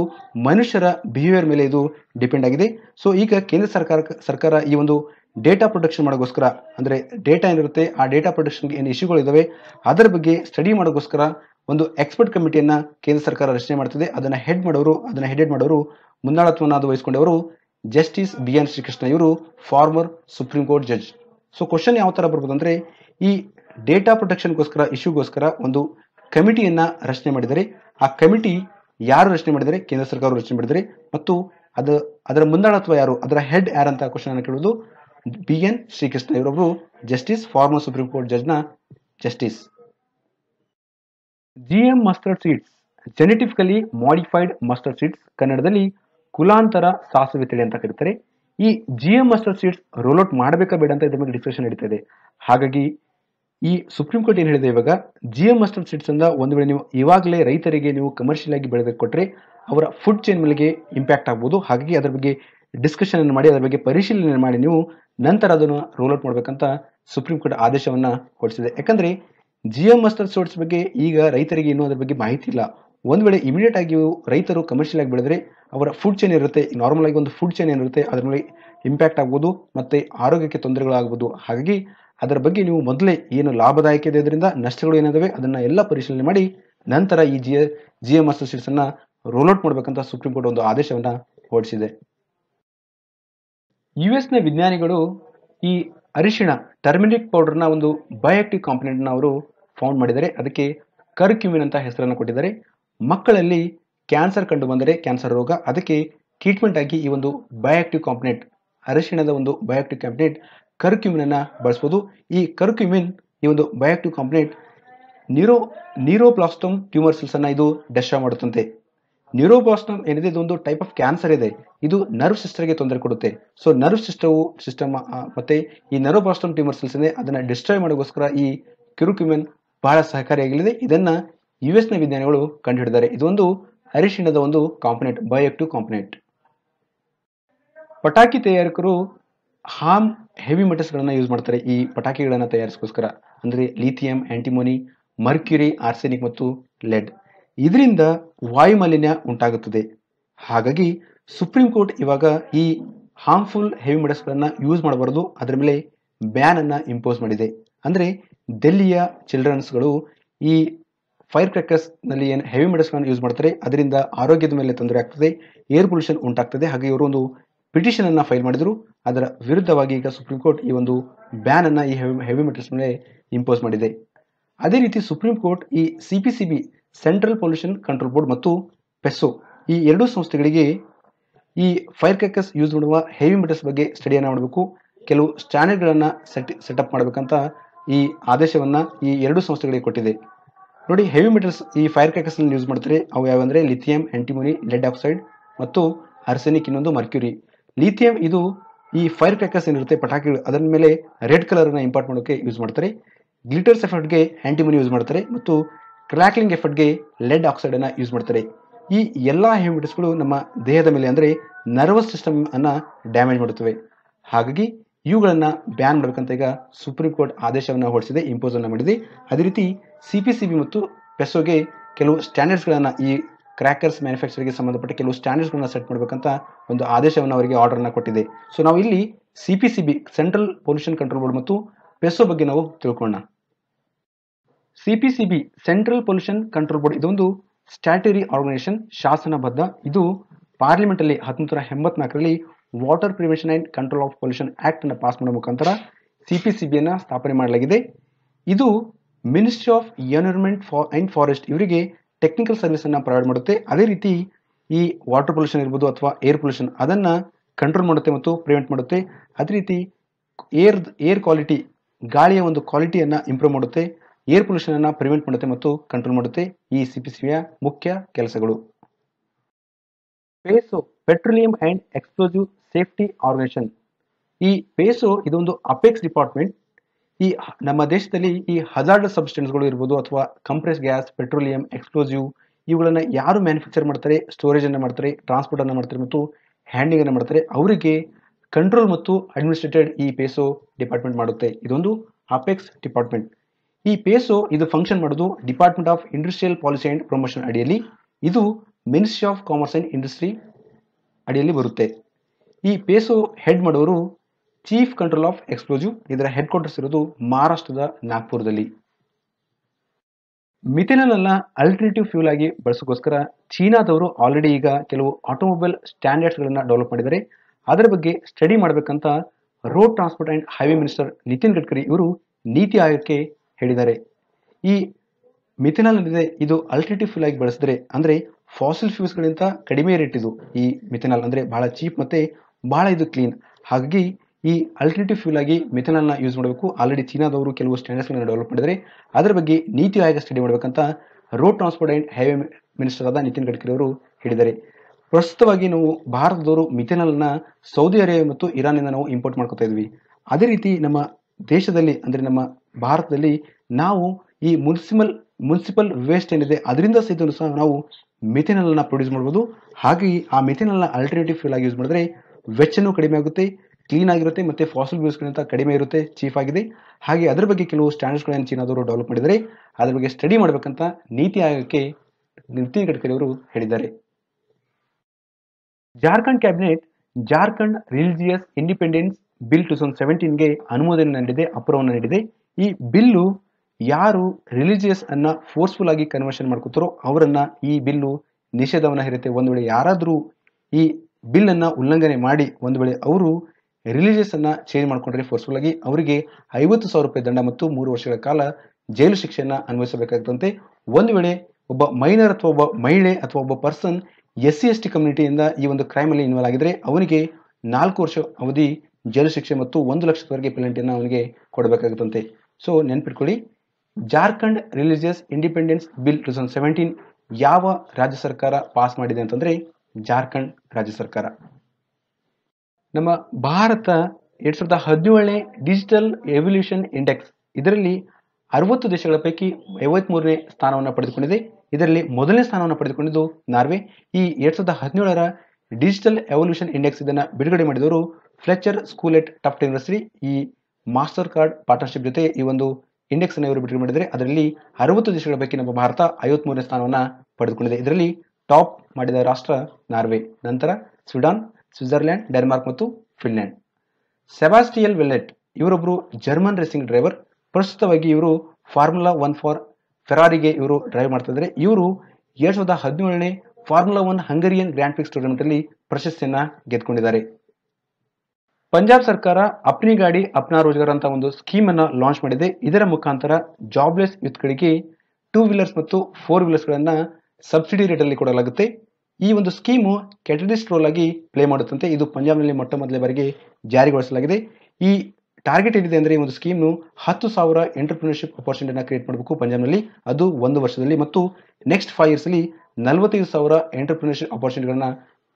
ಮನುಷ್ಯರ ಬಿಹೇವಿಯರ್ ಮೇಲೆ ಇದು ಡಿಪೆಂಡ್ ಆಗಿದೆ. ಸೊ ಈಗ ಕೇಂದ್ರ ಸರ್ಕಾರ ಸರ್ಕಾರ ಈ ಒಂದು ಡೇಟಾ ಪ್ರೊಟೆಕ್ಷನ್ ಮಾಡೋಕ್ಕೋಸ್ಕರ, ಅಂದರೆ ಡೇಟಾ ಏನಿರುತ್ತೆ, ಆ ಡೇಟಾ ಪ್ರೊಟೆಕ್ಷನ್ಗೆ ಏನು ಇಶ್ಯೂಗಳು ಇದ್ದಾವೆ ಅದರ ಬಗ್ಗೆ ಸ್ಟಡಿ ಮಾಡೋಕ್ಕೋಸ್ಕರ ಒಂದು ಎಕ್ಸ್ಪರ್ಟ್ ಕಮಿಟಿಯನ್ನು ಕೇಂದ್ರ ಸರ್ಕಾರ ರಚನೆ ಮಾಡ್ತಿದೆ. ಅದನ್ನ ಹೆಡ್ ಮಾಡೋರು, ಅದನ್ನ ಹೆಡ್ ಮಾಡೋರು ಮುಂದಾಳತ್ವವನ್ನು ಅದು ವಹಿಸಿಕೊಂಡವರು ಜಸ್ಟಿಸ್ ಬಿ ಎನ್ ಶ್ರೀಕೃಷ್ಣ ಇವರು former supreme court judge so question ಯಾವ ತರ ಬರ್ಬೋದು ಅಂದ್ರೆ, ಈ ಡೇಟಾ ಪ್ರೊಟೆಕ್ಷನ್ಗೋಸ್ಕರ ಇಶ್ಯೂಗೋಸ್ಕರ ಒಂದು ಕಮಿಟಿಯನ್ನು ರಚನೆ ಮಾಡಿದರೆ ಆ ಕಮಿಟಿ ಯಾರು ರಚನೆ ಮಾಡಿದರೆ ಕೇಂದ್ರ ಸರ್ಕಾರ ರಚನೆ ಮಾಡಿದರೆ ಮತ್ತು ಅದು, ಅದರ ಮುಂದಾಳತ್ವ ಯಾರು? ಅದರ ಹೆಡ್ ಯಾರಂತ ಕ್ವಶನ್ ಅನ್ನು ಕೇಳುವುದು ಬಿ ಎನ್ ಶ್ರೀಕೃಷ್ಣ ಇವರೊಬ್ಬರು justice former supreme court ಜಡ್ಜ್ನ justice G M mustard seeds genetically modified mustard seeds ಕನ್ನಡದಲ್ಲಿ ಕುಲಾಂತರ ಸಾಸಿವೆ ತಳಿ ಅಂತ ಕರೀತಾರೆ. ಈ G M mustard seeds roll out ಮಾಡಬೇಕಾ ಬೇಡ ಅಂತ ಇದ್ರ ಬಗ್ಗೆ ಡಿಸ್ಕಷನ್ ನಡೀತಾ ಇದೆ. ಹಾಗಾಗಿ ಈ ಸುಪ್ರೀಂ ಕೋರ್ಟ್ ಏನು ಹೇಳಿದೆ ಇವಾಗ ಜಿ ಎಂ ಮಸ್ಟರ್ಡ್ ಸೀಡ್ಸ್ ಒಂದು ವೇಳೆ ನೀವು ಇವಾಗಲೇ ರೈತರಿಗೆ ನೀವು ಕಮರ್ಷಿಯಲ್ ಆಗಿ ಬೆಳೆದ ಕೊಟ್ಟರೆ ಅವರ ಫುಡ್ ಚೈನ್ ಮೇಲೆ ಇಂಪ್ಯಾಕ್ಟ್ ಆಗ್ಬೋದು. ಹಾಗಾಗಿ ಅದರ ಬಗ್ಗೆ ಡಿಸ್ಕಷನ್ ಅನ್ನು ಮಾಡಿ, ಅದರ ಬಗ್ಗೆ ಪರಿಶೀಲನೆ ಮಾಡಿ ನೀವು ನಂತರ ಅದನ್ನು ರೋಲ್ಔಟ್ ಮಾಡಬೇಕಂತ ಸುಪ್ರೀಂ ಕೋರ್ಟ್ ಆದೇಶವನ್ನ ಹೊರಡಿಸಿದೆ. ಯಾಕಂದ್ರೆ ಜಿ ಎಂ ಮಸ್ಟರ್ಡ್ ಸೀಡ್ಸ್ ಬಗ್ಗೆ ಈಗ ರೈತರಿಗೆ ಇನ್ನೂ ಅದರ ಬಗ್ಗೆ ಮಾಹಿತಿ ಇಲ್ಲ. ಒಂದು ವೇಳೆ ಇಮಿಡಿಯೇಟ್ ಆಗಿ ರೈತರು ಕಮರ್ಷಿಯಲ್ ಆಗಿ ಬೆಳೆದ್ರೆ ಅವರ ಫುಡ್ ಚೈನ್ ಇರುತ್ತೆ. ನಾರ್ಮಲ್ ಆಗಿ ಒಂದು ಫುಡ್ ಚೈನ್ ಏನಿರುತ್ತೆ, ಅದರ ಮೇಲೆ ಇಂಪ್ಯಾಕ್ಟ್ ಆಗ್ಬೋದು ಮತ್ತೆ ಆರೋಗ್ಯಕ್ಕೆ ತೊಂದರೆಗಳಾಗ್ಬೋದು. ಹಾಗಾಗಿ ಅದರ ಬಗ್ಗೆ ನೀವು ಮೊದಲೇ ಏನು ಲಾಭದಾಯಕ ಇದೆ ಇದರಿಂದ ನಷ್ಟಗಳು ಏನಿದಾವೆ ಅದನ್ನ ಎಲ್ಲ ಪರಿಶೀಲನೆ ಮಾಡಿ ನಂತರ ಈ ಜಿ ಜಿ ಎಂ ಅಸೋಸಿಯೇಟ್ಸ್ ಅನ್ನ ರೋಲ್ಔಟ್ ಮಾಡಬೇಕಂತ ಸುಪ್ರೀಂ ಕೋರ್ಟ್ ಒಂದು ಆದೇಶವನ್ನ ಹೊರಡಿಸಿದೆ. ಯು ನ ವಿಜ್ಞಾನಿಗಳು ಈ ಅರಿಶಿಣ ಟರ್ಮಿನಿಕ್ ಪೌಡರ್ನ ಒಂದು ಬಯೋಆಕ್ಟಿವ್ ಕಾಂಪೊನೆಂಟ್ನ ಅವರು ಫೌಂಡ್ ಮಾಡಿದ್ದಾರೆ ಅದಕ್ಕೆ ಕರ್ಕ್ಯೂಮಿನ್ ಅಂತ ಹೆಸರನ್ನು ಕೊಟ್ಟಿದ್ದಾರೆ. ಮಕ್ಕಳಲ್ಲಿ ಕ್ಯಾನ್ಸರ್ ಕಂಡು ಬಂದರೆ ಕ್ಯಾನ್ಸರ್ ರೋಗ. ಅದಕ್ಕೆ ಟ್ರೀಟ್ಮೆಂಟ್ ಆಗಿ ಈ ಒಂದು ಬಯೋಆಕ್ಟಿವ್ ಕಾಂಪನೆಂಟ್ ಅರಿಶಿಣದ ಒಂದು ಬಯೋಆಕ್ಟಿವ್ ಕಾಂಪನೆಂಟ್ ಅನ್ನ ಬಳಸಬಹುದು ಈ ಕರ್ಕ್ಯೂಮಿನ್ ಈ ಒಂದು bioactive component neuro neuroblastoma tumour cells ಅನ್ನ ಇದು ಡೆಸ್ಟ್ರಾ ಮಾಡುತ್ತಂತೆ. ನ್ಯೂರೋಪ್ಲಾಸ್ಟಮ್ ಏನಿದೆ ಇದೊಂದು ಟೈಪ್ ಆಫ್ ಕ್ಯಾನ್ಸರ್ ಇದೆ. ಇದು ನರ್ವ್ ಸಿಸ್ಟರ್ಗೆ ತೊಂದರೆ ಕೊಡುತ್ತೆ. ಸೊ ನರ್ವ್ ಸಿಸ್ಟವು ಸಿಸ್ಟಮ್ ಮತ್ತೆ ಈ ನರೋಪ್ಲಾಸ್ಟಮ್ ಟ್ಯೂಮರ್ ಸೆಲ್ಸ್ ಇದೆ ಅದನ್ನ ಡಿಸ್ಟ್ರಾಯ್ ಮಾಡೋಸ್ಕರ ಈ ಕಿರುಕ್ಯುಮೆನ್ ಬಹಳ ಸಹಕಾರಿಯಾಗಲಿದೆ ಇದನ್ನ ಯು ನ ವಿಜ್ಞಾನಿಗಳು ಕಂಡುಹಿಡಿದ್ದಾರೆ ಇದೊಂದು ಅರಿಶಿಣದ ಒಂದು ಕಾಂಪೊನೆಂಟ್ ಬಯೋಆಕ್ಟಿವ್ ಕಾಂಪೊನೆಂಟ್ ಪಟಾಕಿ ತಯಾರಕರು ಹಾಮ್ ಹೆವಿ ಮೆಟಲ್ಸ್ಗಳನ್ನು ಯೂಸ್ ಮಾಡ್ತಾರೆ. ಈ ಪಟಾಕಿಗಳನ್ನು ತಯಾರಿಸೋಸ್ಕರ ಅಂದ್ರೆ ಲಿಥಿಯಂ ಆಂಟಿಮೋನಿ ಮರ್ಕ್ಯುರಿ ಆರ್ಸೆನಿಕ್ ಮತ್ತು ಲೆಡ್ ಇದರಿಂದ ವಾಯು ಮಾಲಿನ್ಯ ಉಂಟಾಗುತ್ತದೆ. ಹಾಗಾಗಿ ಸುಪ್ರೀಂ ಕೋರ್ಟ್ ಇವಾಗ ಈ ಹಾರ್ಮ್ಫುಲ್ ಹೆವಿ ಮೆಟಲ್ಸ್ಗಳನ್ನು ಯೂಸ್ ಮಾಡಬಾರದು. ಅದರ ಮೇಲೆ ಬ್ಯಾನನ್ನು ಇಂಪೋಸ್ ಮಾಡಿದೆ. ಅಂದ್ರೆ ಡೆಲ್ಲಿಯ ಚಿಲ್ಡ್ರನ್ಸ್ಗಳು ಈ ಫೈರ್ ಕ್ರ್ಯಾಕರ್ಸ್ನಲ್ಲಿ ಏನು ಹೆವಿ ಮೆಡಿಸನ್ ಯೂಸ್ ಮಾಡ್ತಾರೆ, ಅದರಿಂದ ಆರೋಗ್ಯದ ಮೇಲೆ ತೊಂದರೆ ಆಗ್ತದೆ, ಏರ್ ಪೊಲ್ಯೂಷನ್ ಉಂಟಾಗ್ತದೆ. ಹಾಗೆ ಇವರು ಒಂದು ಪಿಟಿಷನ್ ಅನ್ನ ಫೈಲ್ ಮಾಡಿದ್ರು. ಅದರ ವಿರುದ್ಧವಾಗಿ ಈಗ ಸುಪ್ರೀಂ ಕೋರ್ಟ್ ಈ ಒಂದು ಬ್ಯಾನ್ ಅನ್ನ ಈ ಹೆವಿ ಮೆಟಲ್ಸ್ ಮೇಲೆ ಇಂಪೋಸ್ ಮಾಡಿದೆ. ಅದೇ ರೀತಿ ಸುಪ್ರೀಂ ಕೋರ್ಟ್ ಈ CPCB central pollution control board ಮತ್ತು ಪೆಸೋ ಈ ಎರಡೂ ಸಂಸ್ಥೆಗಳಿಗೆ ಈ ಫೈರ್ ಕ್ರ್ಯಾಕರ್ಸ್ ಯೂಸ್ ಮಾಡುವ ಹೆವಿ ಮೆಟಲ್ಸ್ ಬಗ್ಗೆ ಸ್ಟಡಿಯನ್ನು ಮಾಡಬೇಕು. ಕೆಲವು ಸ್ಟ್ಯಾಂಡರ್ಡ್ಗಳನ್ನು ಸೆಟ್, ಸೆಟಪ್ ಮಾಡಬೇಕಂತ ಈ ಆದೇಶವನ್ನು ಈ ಎರಡು ಸಂಸ್ಥೆಗಳಿಗೆ ಕೊಟ್ಟಿದೆ. ನೋಡಿ ಹೆವಿ ಮೆಟಲ್ಸ್ ಈ ಫೈರ್ ಕ್ರ್ಯಾಕರ್ಸ್ನಲ್ಲಿ ಯೂಸ್ ಮಾಡ್ತಾರೆ. ಅವು ಯಾವಂದರೆ ಲಿಥಿಯಂ ಆ್ಯಂಟಿಮೋನಿ ಲೆಡ್ ಆಕ್ಸೈಡ್ ಮತ್ತು ಅರ್ಸೆನಿಕ್ ಇನ್ನೊಂದು ಮರ್ಕ್ಯೂರಿ ಲಿಥಿಯಂ ಇದು ಈ ಫೈರ್ ಕ್ರ್ಯಾಕರ್ಸ್ ಏನಿರುತ್ತೆ, ಪಟಾಕಿಗಳು ಅದರ ಮೇಲೆ ರೆಡ್ ಕಲರನ್ನು ಇಂಪಾರ್ಟ್ ಮಾಡೋಕ್ಕೆ ಯೂಸ್ ಮಾಡ್ತಾರೆ. ಗ್ಲಿಟರ್ಸ್ ಎಫರ್ಟ್ಗೆ ಆಂಟಿಮೋನಿ ಯೂಸ್ ಮಾಡ್ತಾರೆ ಮತ್ತು ಕ್ರ್ಯಾಕ್ಲಿಂಗ್ ಎಫರ್ಟ್ಗೆ ಲೆಡ್ ಆಕ್ಸೈಡನ್ನು ಯೂಸ್ ಮಾಡ್ತಾರೆ. ಈ ಎಲ್ಲ ಹೆವಿ ಮೆಟಲ್ಸ್ಗಳು ನಮ್ಮ ದೇಹದ ಮೇಲೆ ಅಂದರೆ ನರ್ವಸ್ ಸಿಸ್ಟಮ್ ಅನ್ನು ಡ್ಯಾಮೇಜ್ ಮಾಡುತ್ತವೆ. ಹಾಗಾಗಿ ಇವುಗಳನ್ನ ಬ್ಯಾನ್ ಮಾಡಬೇಕಂತ ಈಗ ಸುಪ್ರೀಂ ಕೋರ್ಟ್ ಆದೇಶವನ್ನು ಹೊರಡಿಸಿದೆ ಇಂಪೋಸ್ ಅನ್ನ ಮಾಡಿದೆ. ಅದೇ ರೀತಿ ಸಿ ಪಿ ಸಿ ಬಿ ಮತ್ತು ಪೆಸೋಗೆ ಕೆಲವು ಸ್ಟ್ಯಾಂಡರ್ಡ್ಸ್ಗಳನ್ನು ಈ ಕ್ರ್ಯಾಕರ್ಸ್ ಮ್ಯಾನುಫ್ಯಾಕ್ಚರಿಗೆ ಸಂಬಂಧಪಟ್ಟ ಕೆಲವು ಸ್ಟ್ಯಾಂಡರ್ಡ್ಸ್ಗಳನ್ನ ಸೆಟ್ ಮಾಡಬೇಕಂತ ಒಂದು ಆದೇಶವನ್ನು ಅವರಿಗೆ ಆರ್ಡರ್ ಅನ್ನ ಕೊಟ್ಟಿದೆ. ಸೊ ನಾವು ಇಲ್ಲಿ B central pollution control board ಮತ್ತು ಪೆಸೋ ಬಗ್ಗೆ ನಾವು ತಿಳ್ಕೊಳ್ಳೋಣ. B central pollution control board ಇದೊಂದು ಸ್ಟ್ಯಾಟರಿ ಆರ್ಗನೈಸೇಷನ್ ಶಾಸನಬದ್ಧ. ಇದು ಪಾರ್ಲಿಮೆಂಟ್ ಅಲ್ಲಿ ಹತ್ತೊಂಬತ್ತು ನೂರ ಎಂಬತ್ನಾಲ್ಕರಲ್ಲಿ water prevention and control of pollution act ಅನ್ನು ಪಾಸ್ ಮಾಡುವ ಮುಖಾಂತರ ಸಿ ಪಿ ಸಿ ಬಿಯನ್ನು ಸ್ಥಾಪನೆ ಮಾಡಲಾಗಿದೆ. ಇದು ministry of environment for and forest ಇವರಿಗೆ ಟೆಕ್ನಿಕಲ್ ಸರ್ವಿಸ್ ಅನ್ನು ಪ್ರೊವೈಡ್ ಮಾಡುತ್ತೆ. ಅದೇ ರೀತಿ ಈ ವಾಟರ್ ಪೊಲ್ಯೂಷನ್ ಇರ್ಬೋದು ಅಥವಾ ಏರ್ ಪೊಲ್ಯೂಷನ್ ಅದನ್ನು ಕಂಟ್ರೋಲ್ ಮಾಡುತ್ತೆ ಮತ್ತು ಪ್ರಿವೆಂಟ್ ಮಾಡುತ್ತೆ. ಅದೇ ರೀತಿ ಏರ್ ಏರ್ ಕ್ವಾಲಿಟಿ ಗಾಳಿಯ ಒಂದು ಕ್ವಾಲಿಟಿಯನ್ನು ಇಂಪ್ರೂವ್ ಮಾಡುತ್ತೆ. ಏರ್ ಪೊಲ್ಯೂಷನ್ ಅನ್ನ ಪ್ರಿವೆಂಟ್ ಮಾಡುತ್ತೆ ಮತ್ತು ಕಂಟ್ರೋಲ್ ಮಾಡುತ್ತೆ ಈ ಸಿಪಿಸಿಬಿಯ ಮುಖ್ಯ ಕೆಲಸಗಳು. PESO petroleum and explosive safety organisation ಈ ಪೇಸು ಇದೊಂದು ಅಪೆಕ್ಸ್ ಡಿಪಾರ್ಟ್ಮೆಂಟ್ ಈ ನಮ್ಮ ದೇಶದಲ್ಲಿ ಈ ಹಜಾರ್ಡ್ ಸಬ್ಸ್ಟೆನ್ಸ್ಗಳು ಇರ್ಬೋದು ಅಥವಾ ಕಂಪ್ರೆಸ್ ಗ್ಯಾಸ್ ಪೆಟ್ರೋಲಿಯಂ ಎಕ್ಸ್ಪ್ಲೋಸಿವ್ ಇವುಗಳನ್ನು ಯಾರು ಮ್ಯಾನುಫ್ಯಾಕ್ಚರ್ ಮಾಡ್ತಾರೆ? ಸ್ಟೋರೇಜ್ ಅನ್ನು ಮಾಡ್ತಾರೆ ಟ್ರಾನ್ಸ್ಪೋರ್ಟ್ ಅನ್ನು ಮಾಡ್ತಾರೆ ಮತ್ತು ಹ್ಯಾಂಡಿಂಗ್ ಅನ್ನು ಮಾಡ್ತಾರೆ. ಅವರಿಗೆ ಕಂಟ್ರೋಲ್ ಮತ್ತು ಅಡ್ಮಿನಿಸ್ಟ್ರೇಟೆಡ್ ಈ ಪೇಸೋ ಡಿಪಾರ್ಟ್ಮೆಂಟ್ ಮಾಡುತ್ತೆ. ಇದೊಂದು ಅಪೆಕ್ಸ್ ಡಿಪಾರ್ಟ್ಮೆಂಟ್ ಈ ಪೇಸೋ ಇದು ಫಂಕ್ಷನ್ ಮಾಡೋದು department of industrial policy and promotion ಅಡಿಯಲ್ಲಿ. ಇದು ministry of commerce and industry ಅಡಿಯಲ್ಲಿ ಬರುತ್ತೆ. ಈ ಪೇಸೋ ಹೆಡ್ ಮಾಡೋರು ಚೀಫ್ ಕಂಟ್ರೋಲ್ ಆಫ್ ಎಕ್ಸ್ಪ್ಲೋಸಿವ್ ಇದರ ಹೆಡ್ ಕ್ವಾರ್ಟರ್ಸ್ ಇರೋದು ಮಹಾರಾಷ್ಟ್ರದ ನಾಗ್ಪುರದಲ್ಲಿ. ಮಿಥೆನಾಲ್ ಅನ್ನ ಅಲ್ಟರ್ನೇಟಿವ್ ಫ್ಯೂಲ್ ಆಗಿ ಬಳಸೋಕ್ಕೋಸ್ಕರ ಚೀನಾದವರು ಆಲ್ರೆಡಿ ಈಗ ಕೆಲವು ಆಟೋಮೊಬೈಲ್ ಸ್ಟ್ಯಾಂಡರ್ಡ್ಸ್ ಗಳನ್ನ ಡೆವಲಪ್ ಮಾಡಿದ್ದಾರೆ. ಅದರ ಬಗ್ಗೆ ಸ್ಟಡಿ ಮಾಡಬೇಕಂತ road transport and highway minister Nitin Gadkari ಇವರು ನೀತಿ ಆಯೋಗಕ್ಕೆ ಹೇಳಿದ್ದಾರೆ. ಈ ಮಿಥೆನಾಲ್ ಏನಿದೆ ಇದು ಅಲ್ಟರ್ನೇಟಿವ್ ಫ್ಯೂಲ್ ಆಗಿ ಬಳಸಿದ್ರೆ ಅಂದ್ರೆ ಫಾಸಿಲ್ ಫ್ಯೂಲ್ಸ್ ಗಳಿಂದ ಕಡಿಮೆ ರೇಟ್ ಇದು. ಈ ಮಿಥೆನಾಲ್ ಅಂದ್ರೆ ಬಹಳ ಚೀಪ್ ಮತ್ತೆ ಬಹಳ ಇದು ಕ್ಲೀನ್ ಹಾಗಾಗಿ ಈ ಅಲ್ಟರ್ನೇಟಿವ್ ಫ್ಯೂಲ್ ಆಗಿ ಮಿಥೆನಾಲ್ನ ಯೂಸ್ ಮಾಡಬೇಕು. ಆಲ್ರೆಡಿ ಚೀನಾದವರು ಕೆಲವು ಸ್ಟ್ಯಾಂಡರ್ಡ್ಸ್ ಗಳನ್ನ ಡೆವಲಪ್ ಮಾಡಿದರೆ ಅದರ ಬಗ್ಗೆ ನೀತಿ ಆಯೋಗ ಸ್ಟಡಿ ಮಾಡಬೇಕಂತ road transport and highway minister ಆದ ನಿತಿನ್ ಗಡ್ಕರಿ ಅವರು ಹೇಳಿದ್ದಾರೆ. ಪ್ರಸ್ತುತವಾಗಿ ನಾವು ಭಾರತದವರು ಮಿಥೆನಾಲ್ನ ಸೌದಿ ಅರೇಬಿಯಾ ಮತ್ತು ಇರಾನ್ ಇಂದ ನಾವು ಇಂಪೋರ್ಟ್ ಮಾಡ್ಕೋತಾ ಇದ್ವಿ. ಅದೇ ರೀತಿ ನಮ್ಮ ದೇಶದಲ್ಲಿ, ಅಂದ್ರೆ ನಮ್ಮ ಭಾರತದಲ್ಲಿ ನಾವು ಈ ಮುನ್ಸಿಪಲ್ ಮುನ್ಸಿಪಲ್ ವೇಸ್ಟ್ ಏನಿದೆ ಅದರಿಂದ ಸಹಿತ ಸಹ ನಾವು ಮಿಥೆನಲ್ನ ಪ್ರೊಡ್ಯೂಸ್ ಮಾಡಬಹುದು ಹಾಗೆಯೇ ಆ ಮಿಥೆನಲ್ನ ಅಲ್ಟರ್ನೇಟಿವ್ ಫ್ಯೂಲ್ ಆಗಿ ಯೂಸ್ ಮಾಡಿದ್ರೆ ವೆಚ್ಚನೂ ಕಡಿಮೆ ಆಗುತ್ತೆ ಕ್ಲೀನ್ ಆಗಿರುತ್ತೆ ಮತ್ತೆ ಫಾಸಿಲ್ ಗಿಂತ ಕಡಿಮೆ ಇರುತ್ತೆ ಚೀಫ್ ಆಗಿದೆ. ಹಾಗೆ ಅದರ ಬಗ್ಗೆ ಕೆಲವು ಸ್ಟ್ಯಾಂಡರ್ಡ್ಸ್ಗಳನ್ನು ಚೀನಾದವರು ಡೆವಲಪ್ ಮಾಡಿದರೆ ಅದರ ಬಗ್ಗೆ ಸ್ಟಡಿ ಮಾಡಬೇಕಂತ ನೀತಿ ಆಯೋಗಕ್ಕೆ ನಿತಿನ್ ಗಡ್ಕರಿ ಅವರು ಹೇಳಿದ್ದಾರೆ. Jharkhand cabinet Jharkhand religious independence bill two thousand ಸೆವೆಂಟೀನ್ಗೆ ಅನುಮೋದನೆ ನೀಡಿದೆ ಅಪ್ರೂವನ್ನು ನೀಡಿದೆ. ಈ ಬಿಲ್ಲು ಯಾರು ರಿಲಿಜಿಯಸ್ ಅನ್ನ ಫೋರ್ಸ್ಫುಲ್ ಆಗಿ ಕನ್ವರ್ಷನ್ ಮಾಡ್ಕೋತಾರೋ ಅವರನ್ನ ಈ ಬಿಲ್ಲು ನಿಷೇಧವನ್ನ ಹೇರುತ್ತೆ. ಒಂದು ವೇಳೆ ಯಾರಾದರೂ ಈ ಬಿಲ್ ಅನ್ನ ಉಲ್ಲಂಘನೆ ಮಾಡಿ ಒಂದು ವೇಳೆ ಅವರು ರಿಲಿಜಿಯಸ್ ಅನ್ನ ಚೇಂಜ್ ಮಾಡ್ಕೊಂಡ್ರೆ ಫೋರ್ಸ್ಫುಲ್ ಆಗಿ ಅವರಿಗೆ ಐವತ್ತು ಸಾವಿರ ರೂಪಾಯಿ ದಂಡ ಮತ್ತು ಮೂರು ವರ್ಷಗಳ ಕಾಲ ಜೈಲು ಶಿಕ್ಷೆಯನ್ನು ಅನುಭವಿಸಬೇಕಾಗುತ್ತಂತೆ ಒಂದು ವೇಳೆ ಒಬ್ಬ ಮೈನರ್ ಅಥವಾ ಒಬ್ಬ ಮಹಿಳೆ ಅಥವಾ ಒಬ್ಬ person S C S T ಕಮ್ಯುನಿಟಿಯಿಂದ ಈ ಒಂದು ಕ್ರೈಮ್ ಅಲ್ಲಿ ಇನ್ವಾಲ್ವ್ ಆಗಿದ್ರೆ ಅವನಿಗೆ ನಾಲ್ಕು ವರ್ಷ ಅವಧಿ ಜೈಲು ಶಿಕ್ಷೆ ಮತ್ತು ಒಂದು ಲಕ್ಷದವರೆಗೆ ಪೆನಲ್ಟಿಯನ್ನು ಅವನಿಗೆ ಕೊಡಬೇಕಾಗುತ್ತಂತೆ. ಸೊ ನೆನ್ಪಿಟ್ಕೊಳ್ಳಿ. Jharkhand religious independence bill two thousand seventeen ಯಾವ ರಾಜ್ಯ ಸರ್ಕಾರ ಪಾಸ್ ಮಾಡಿದೆ ಅಂತಂದ್ರೆ ಜಾರ್ಖಂಡ್ ರಾಜ್ಯ ಸರ್ಕಾರ. ನಮ್ಮ ಭಾರತ ಎರಡ್ ಸಾವಿರದ ಹದಿನೇಳನೇ ಡಿಜಿಟಲ್ ಎವಲ್ಯೂಷನ್ ಇಂಡೆಕ್ಸ್. ಇದರಲ್ಲಿ ಅರವತ್ತು ದೇಶಗಳ ಪೈಕಿ ಐವತ್ಮೂರನೇ ಸ್ಥಾನವನ್ನು ಪಡೆದುಕೊಂಡಿದೆ. ಇದರಲ್ಲಿ ಮೊದಲನೇ ಸ್ಥಾನವನ್ನು ಪಡೆದುಕೊಂಡಿದ್ದು ನಾರ್ವೆ. ಈ ಎರಡ್ ಸಾವಿರದ ಹದಿನೇಳರ ಡಿಜಿಟಲ್ ಎವಲ್ಯೂಷನ್ ಇಂಡೆಕ್ಸ್ ಇದನ್ನು ಬಿಡುಗಡೆ ಮಾಡಿದವರು Fletcher school at Tufts university. ಈ ಮಾಸ್ಟರ್ ಕಾರ್ಡ್ ಪಾರ್ಟ್ನರ್ಶಿಪ್ ಜೊತೆ ಈ ಒಂದು ಇಂಡೆಕ್ಸ್ ಅನ್ನು ಇವರು ಬಿಡುಗಡೆ ಮಾಡಿದರೆ ಅದರಲ್ಲಿ ಅರವತ್ತು ದೇಶಗಳ ಪೈಕಿ ನಮ್ಮ ಭಾರತ ಐವತ್ಮೂರನೇ ಸ್ಥಾನವನ್ನು ಪಡೆದುಕೊಂಡಿದೆ. ಇದರಲ್ಲಿ ಟಾಪ್ ಮಾಡಿದ ರಾಷ್ಟ್ರ ನಾರ್ವೆ, ನಂತರ ಸ್ವೀಡನ್, ಸ್ವಿಟ್ಜರ್ಲೆಂಡ್, ಡೆನ್ಮಾರ್ಕ್ ಮತ್ತು ಫಿನ್ಲ್ಯಾಂಡ್ ಸೆಬಾಸ್ಟಿಯಲ್ ವೆಲ್ಲೆಟ್ ಇವರೊಬ್ಬರು ಜರ್ಮನ್ ರೇಸಿಂಗ್ ಡ್ರೈವರ್. ಪ್ರಸ್ತುತವಾಗಿ ಇವರು ಫಾರ್ಮುಲಾ ಒನ್ ಫಾರ್ ಫೆರಾರಿಗೆ ಇವರು ಡ್ರೈವ್ ಮಾಡ್ತಾ ಇದ್ದಾರೆ ಇವರು ಎರಡ್ ಸಾವಿರದ ಹದಿನೇಳನೇ formula one Hungarian grand prix tournament ಅಲ್ಲಿ ಪ್ರಶಸ್ತಿಯನ್ನ ಗೆದ್ದುಕೊಂಡಿದ್ದಾರೆ. ಪಂಜಾಬ್ ಸರ್ಕಾರ ಅಪ್ನಿ ಗಾಡಿ, ಅಪ್ನಾ ರೋಜ್ಗಾರ್ ಅಂತ ಒಂದು ಸ್ಕೀಮ್ ಅನ್ನ ಲಾಂಚ್ ಮಾಡಿದೆ. ಇದರ ಮುಖಾಂತರ ಜಾಬ್ಲೆಸ್ ಯೂತ್ಗಳಿಗೆ ಟೂ ವೀಲರ್ಸ್ ಮತ್ತು ಫೋರ್ ವೀಲರ್ಸ್ ಗಳನ್ನ ಸಬ್ಸಿಡಿ ರೇಟ್ ಅಲ್ಲಿ ಕೊಡಲಾಗುತ್ತೆ. ಈ ಒಂದು ಸ್ಕೀಮು ಕ್ಯಾಟಲಿಸ್ಟ್ ರೋಲ್ ಆಗಿ ಪ್ಲೇ ಮಾಡುತ್ತಂತೆ. ಇದು ಪಂಜಾಬ್ನಲ್ಲಿ ಮೊಟ್ಟ ಮೊದಲ ಬಾರಿಗೆ ಜಾರಿಗೊಳಿಸಲಾಗಿದೆ. ಈ ಟಾರ್ಗೆಟ್ ಏನಿದೆ ಅಂದ್ರೆ ಈ ಒಂದು ಸ್ಕೀಮ್ನು ಹತ್ತು ಸಾವಿರ ಎಂಟರ್ಪ್ರಿನರ್ಶಿಪ್ ಅಪರ್ಚುನಿಟಿನ ಕ್ರಿಯೇಟ್ ಮಾಡಬೇಕು ಪಂಜಾಬ್ನಲ್ಲಿ. ಅದು ಒಂದು ವರ್ಷದಲ್ಲಿ ಮತ್ತು ನೆಕ್ಸ್ಟ್ ಫೈವ್ ಇಯರ್ಸ್ ಅಲ್ಲಿ ನಲವತ್ತೈದು ಸಾವಿರ ಎಂಟರ್ಪ್ರಿನರ್ಶಿಪ್ ಅಪರ್ಚುನಿಟಿಗಳನ್ನ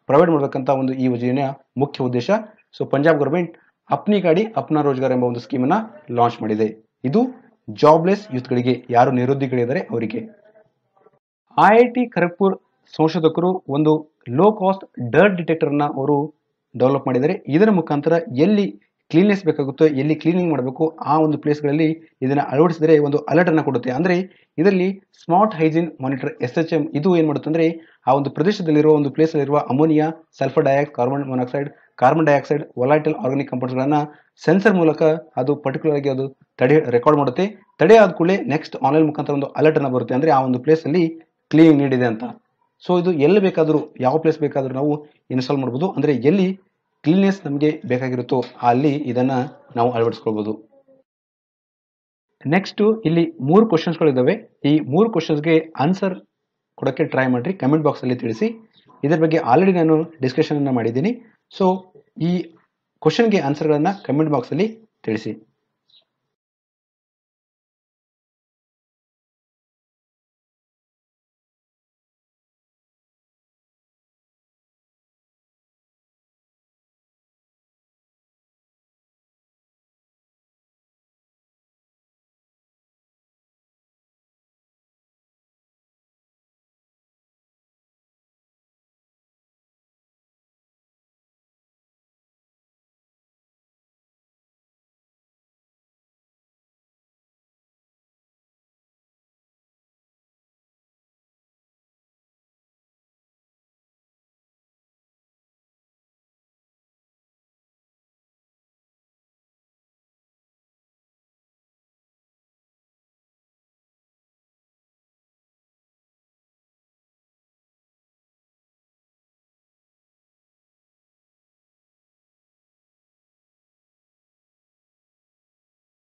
ಪ್ರೊವೈಡ್ ಮಾಡಬೇಕಂತ ಒಂದು ಈ ಯೋಜನೆಯ ಮುಖ್ಯ ಉದ್ದೇಶ. ಸೊ, ಪಂಜಾಬ್ ಗೌರ್ಮೆಂಟ್ ಅಪ್ನಿ ಗಾಡಿ, ಅಪ್ನಾ ರೋಜ್ಗಾರ್ ಎಂಬ ಒಂದು ಸ್ಕೀಮನ್ನು ಲಾಂಚ್ ಮಾಡಿದೆ. ಇದು ಜಾಬ್ಲೆಸ್ ಯೂತ್ಗಳಿಗೆ, ಯಾರು ನಿರುದ್ಯೋಗಿಗಳಿದ್ದಾರೆ ಅವರಿಗೆ. ಐ ಐ ಖರಗ್ಪುರ್ ಸಂಶೋಧಕರು ಒಂದು ಲೋ ಕಾಸ್ಟ್ ಡರ್ಟ್ ಡಿಟೆಕ್ಟರ್ ಅನ್ನ ಅವರು ಡೆವಲಪ್ ಮಾಡಿದ್ದಾರೆ. ಇದರ ಮುಖಾಂತರ ಎಲ್ಲಿ ಕ್ಲೀನ್ನೆಸ್ ಬೇಕಾಗುತ್ತೋ, ಎಲ್ಲಿ ಕ್ಲೀನಿಂಗ್ ಮಾಡಬೇಕು, ಆ ಒಂದು ಪ್ಲೇಸ್ಗಳಲ್ಲಿ ಇದನ್ನು ಅಳವಡಿಸಿದರೆ ಒಂದು ಅಲರ್ಟ್ ಅನ್ನ ಕೊಡುತ್ತೆ. ಅಂದ್ರೆ ಇದರಲ್ಲಿ smart hygiene monitor S H M ಇದು ಏನು ಮಾಡುತ್ತೆ ಅಂದ್ರೆ ಆ ಒಂದು ಪ್ರದೇಶದಲ್ಲಿರುವ ಒಂದು ಪ್ಲೇಸಲ್ಲಿರುವ ammonia sulphur dioxide carbon monoxide carbon dioxide volatile organic compounds ಗಳನ್ನ ಸೆನ್ಸರ್ ಮೂಲಕ ಅದು ಪರ್ಟಿಕ್ಯುಲರ್ ಆಗಿ ಅದು ತಡೆ ರೆಕಾರ್ಡ್ ಮಾಡುತ್ತೆ. ತಡೆ ಆದ ಕೂಡಲೇ ನೆಕ್ಸ್ಟ್ ಆನ್ಲೈನ್ ಮುಖಾಂತರ ಒಂದು ಅಲರ್ಟ್ ಅನ್ನ ಬರುತ್ತೆ. ಅಂದ್ರೆ ಆ ಒಂದು ಪ್ಲೇಸ್ ಅಲ್ಲಿ ಕ್ಲೀನಿಂಗ್ ನೀಡಿದೆ ಅಂತ. ಸೊ ಇದು ಎಲ್ಲಿ ಬೇಕಾದರೂ, ಯಾವ ಪ್ಲೇಸ್ ಬೇಕಾದರೂ ನಾವು ಇನ್ಸ್ಟಾಲ್ ಮಾಡ್ಬೋದು. ಅಂದರೆ ಎಲ್ಲಿ ಕ್ಲೀನ್ನೆಸ್ ನಮಗೆ ಬೇಕಾಗಿರುತ್ತೋ ಅಲ್ಲಿ ಇದನ್ನು ನಾವು ಅಳವಡಿಸ್ಕೊಳ್ಬೋದು. ನೆಕ್ಸ್ಟು ಇಲ್ಲಿ ಮೂರು ಕ್ವಶನ್ಸ್ಗಳಿದ್ದಾವೆ ಈ ಮೂರು ಕ್ವಶನ್ಸ್ಗೆ ಆನ್ಸರ್ ಕೊಡೋಕ್ಕೆ ಟ್ರೈ ಮಾಡಿರಿ. ಕಮೆಂಟ್ ಬಾಕ್ಸಲ್ಲಿ ತಿಳಿಸಿ. ಇದರ ಬಗ್ಗೆ ಆಲ್ರೆಡಿ ನಾನು ಡಿಸ್ಕಷನನ್ನು ಮಾಡಿದ್ದೀನಿ. ಸೊ ಈ ಕ್ವಶನ್ಗೆ ಆನ್ಸರ್ಗಳನ್ನು ಕಮೆಂಟ್ ಬಾಕ್ಸಲ್ಲಿ ತಿಳಿಸಿ.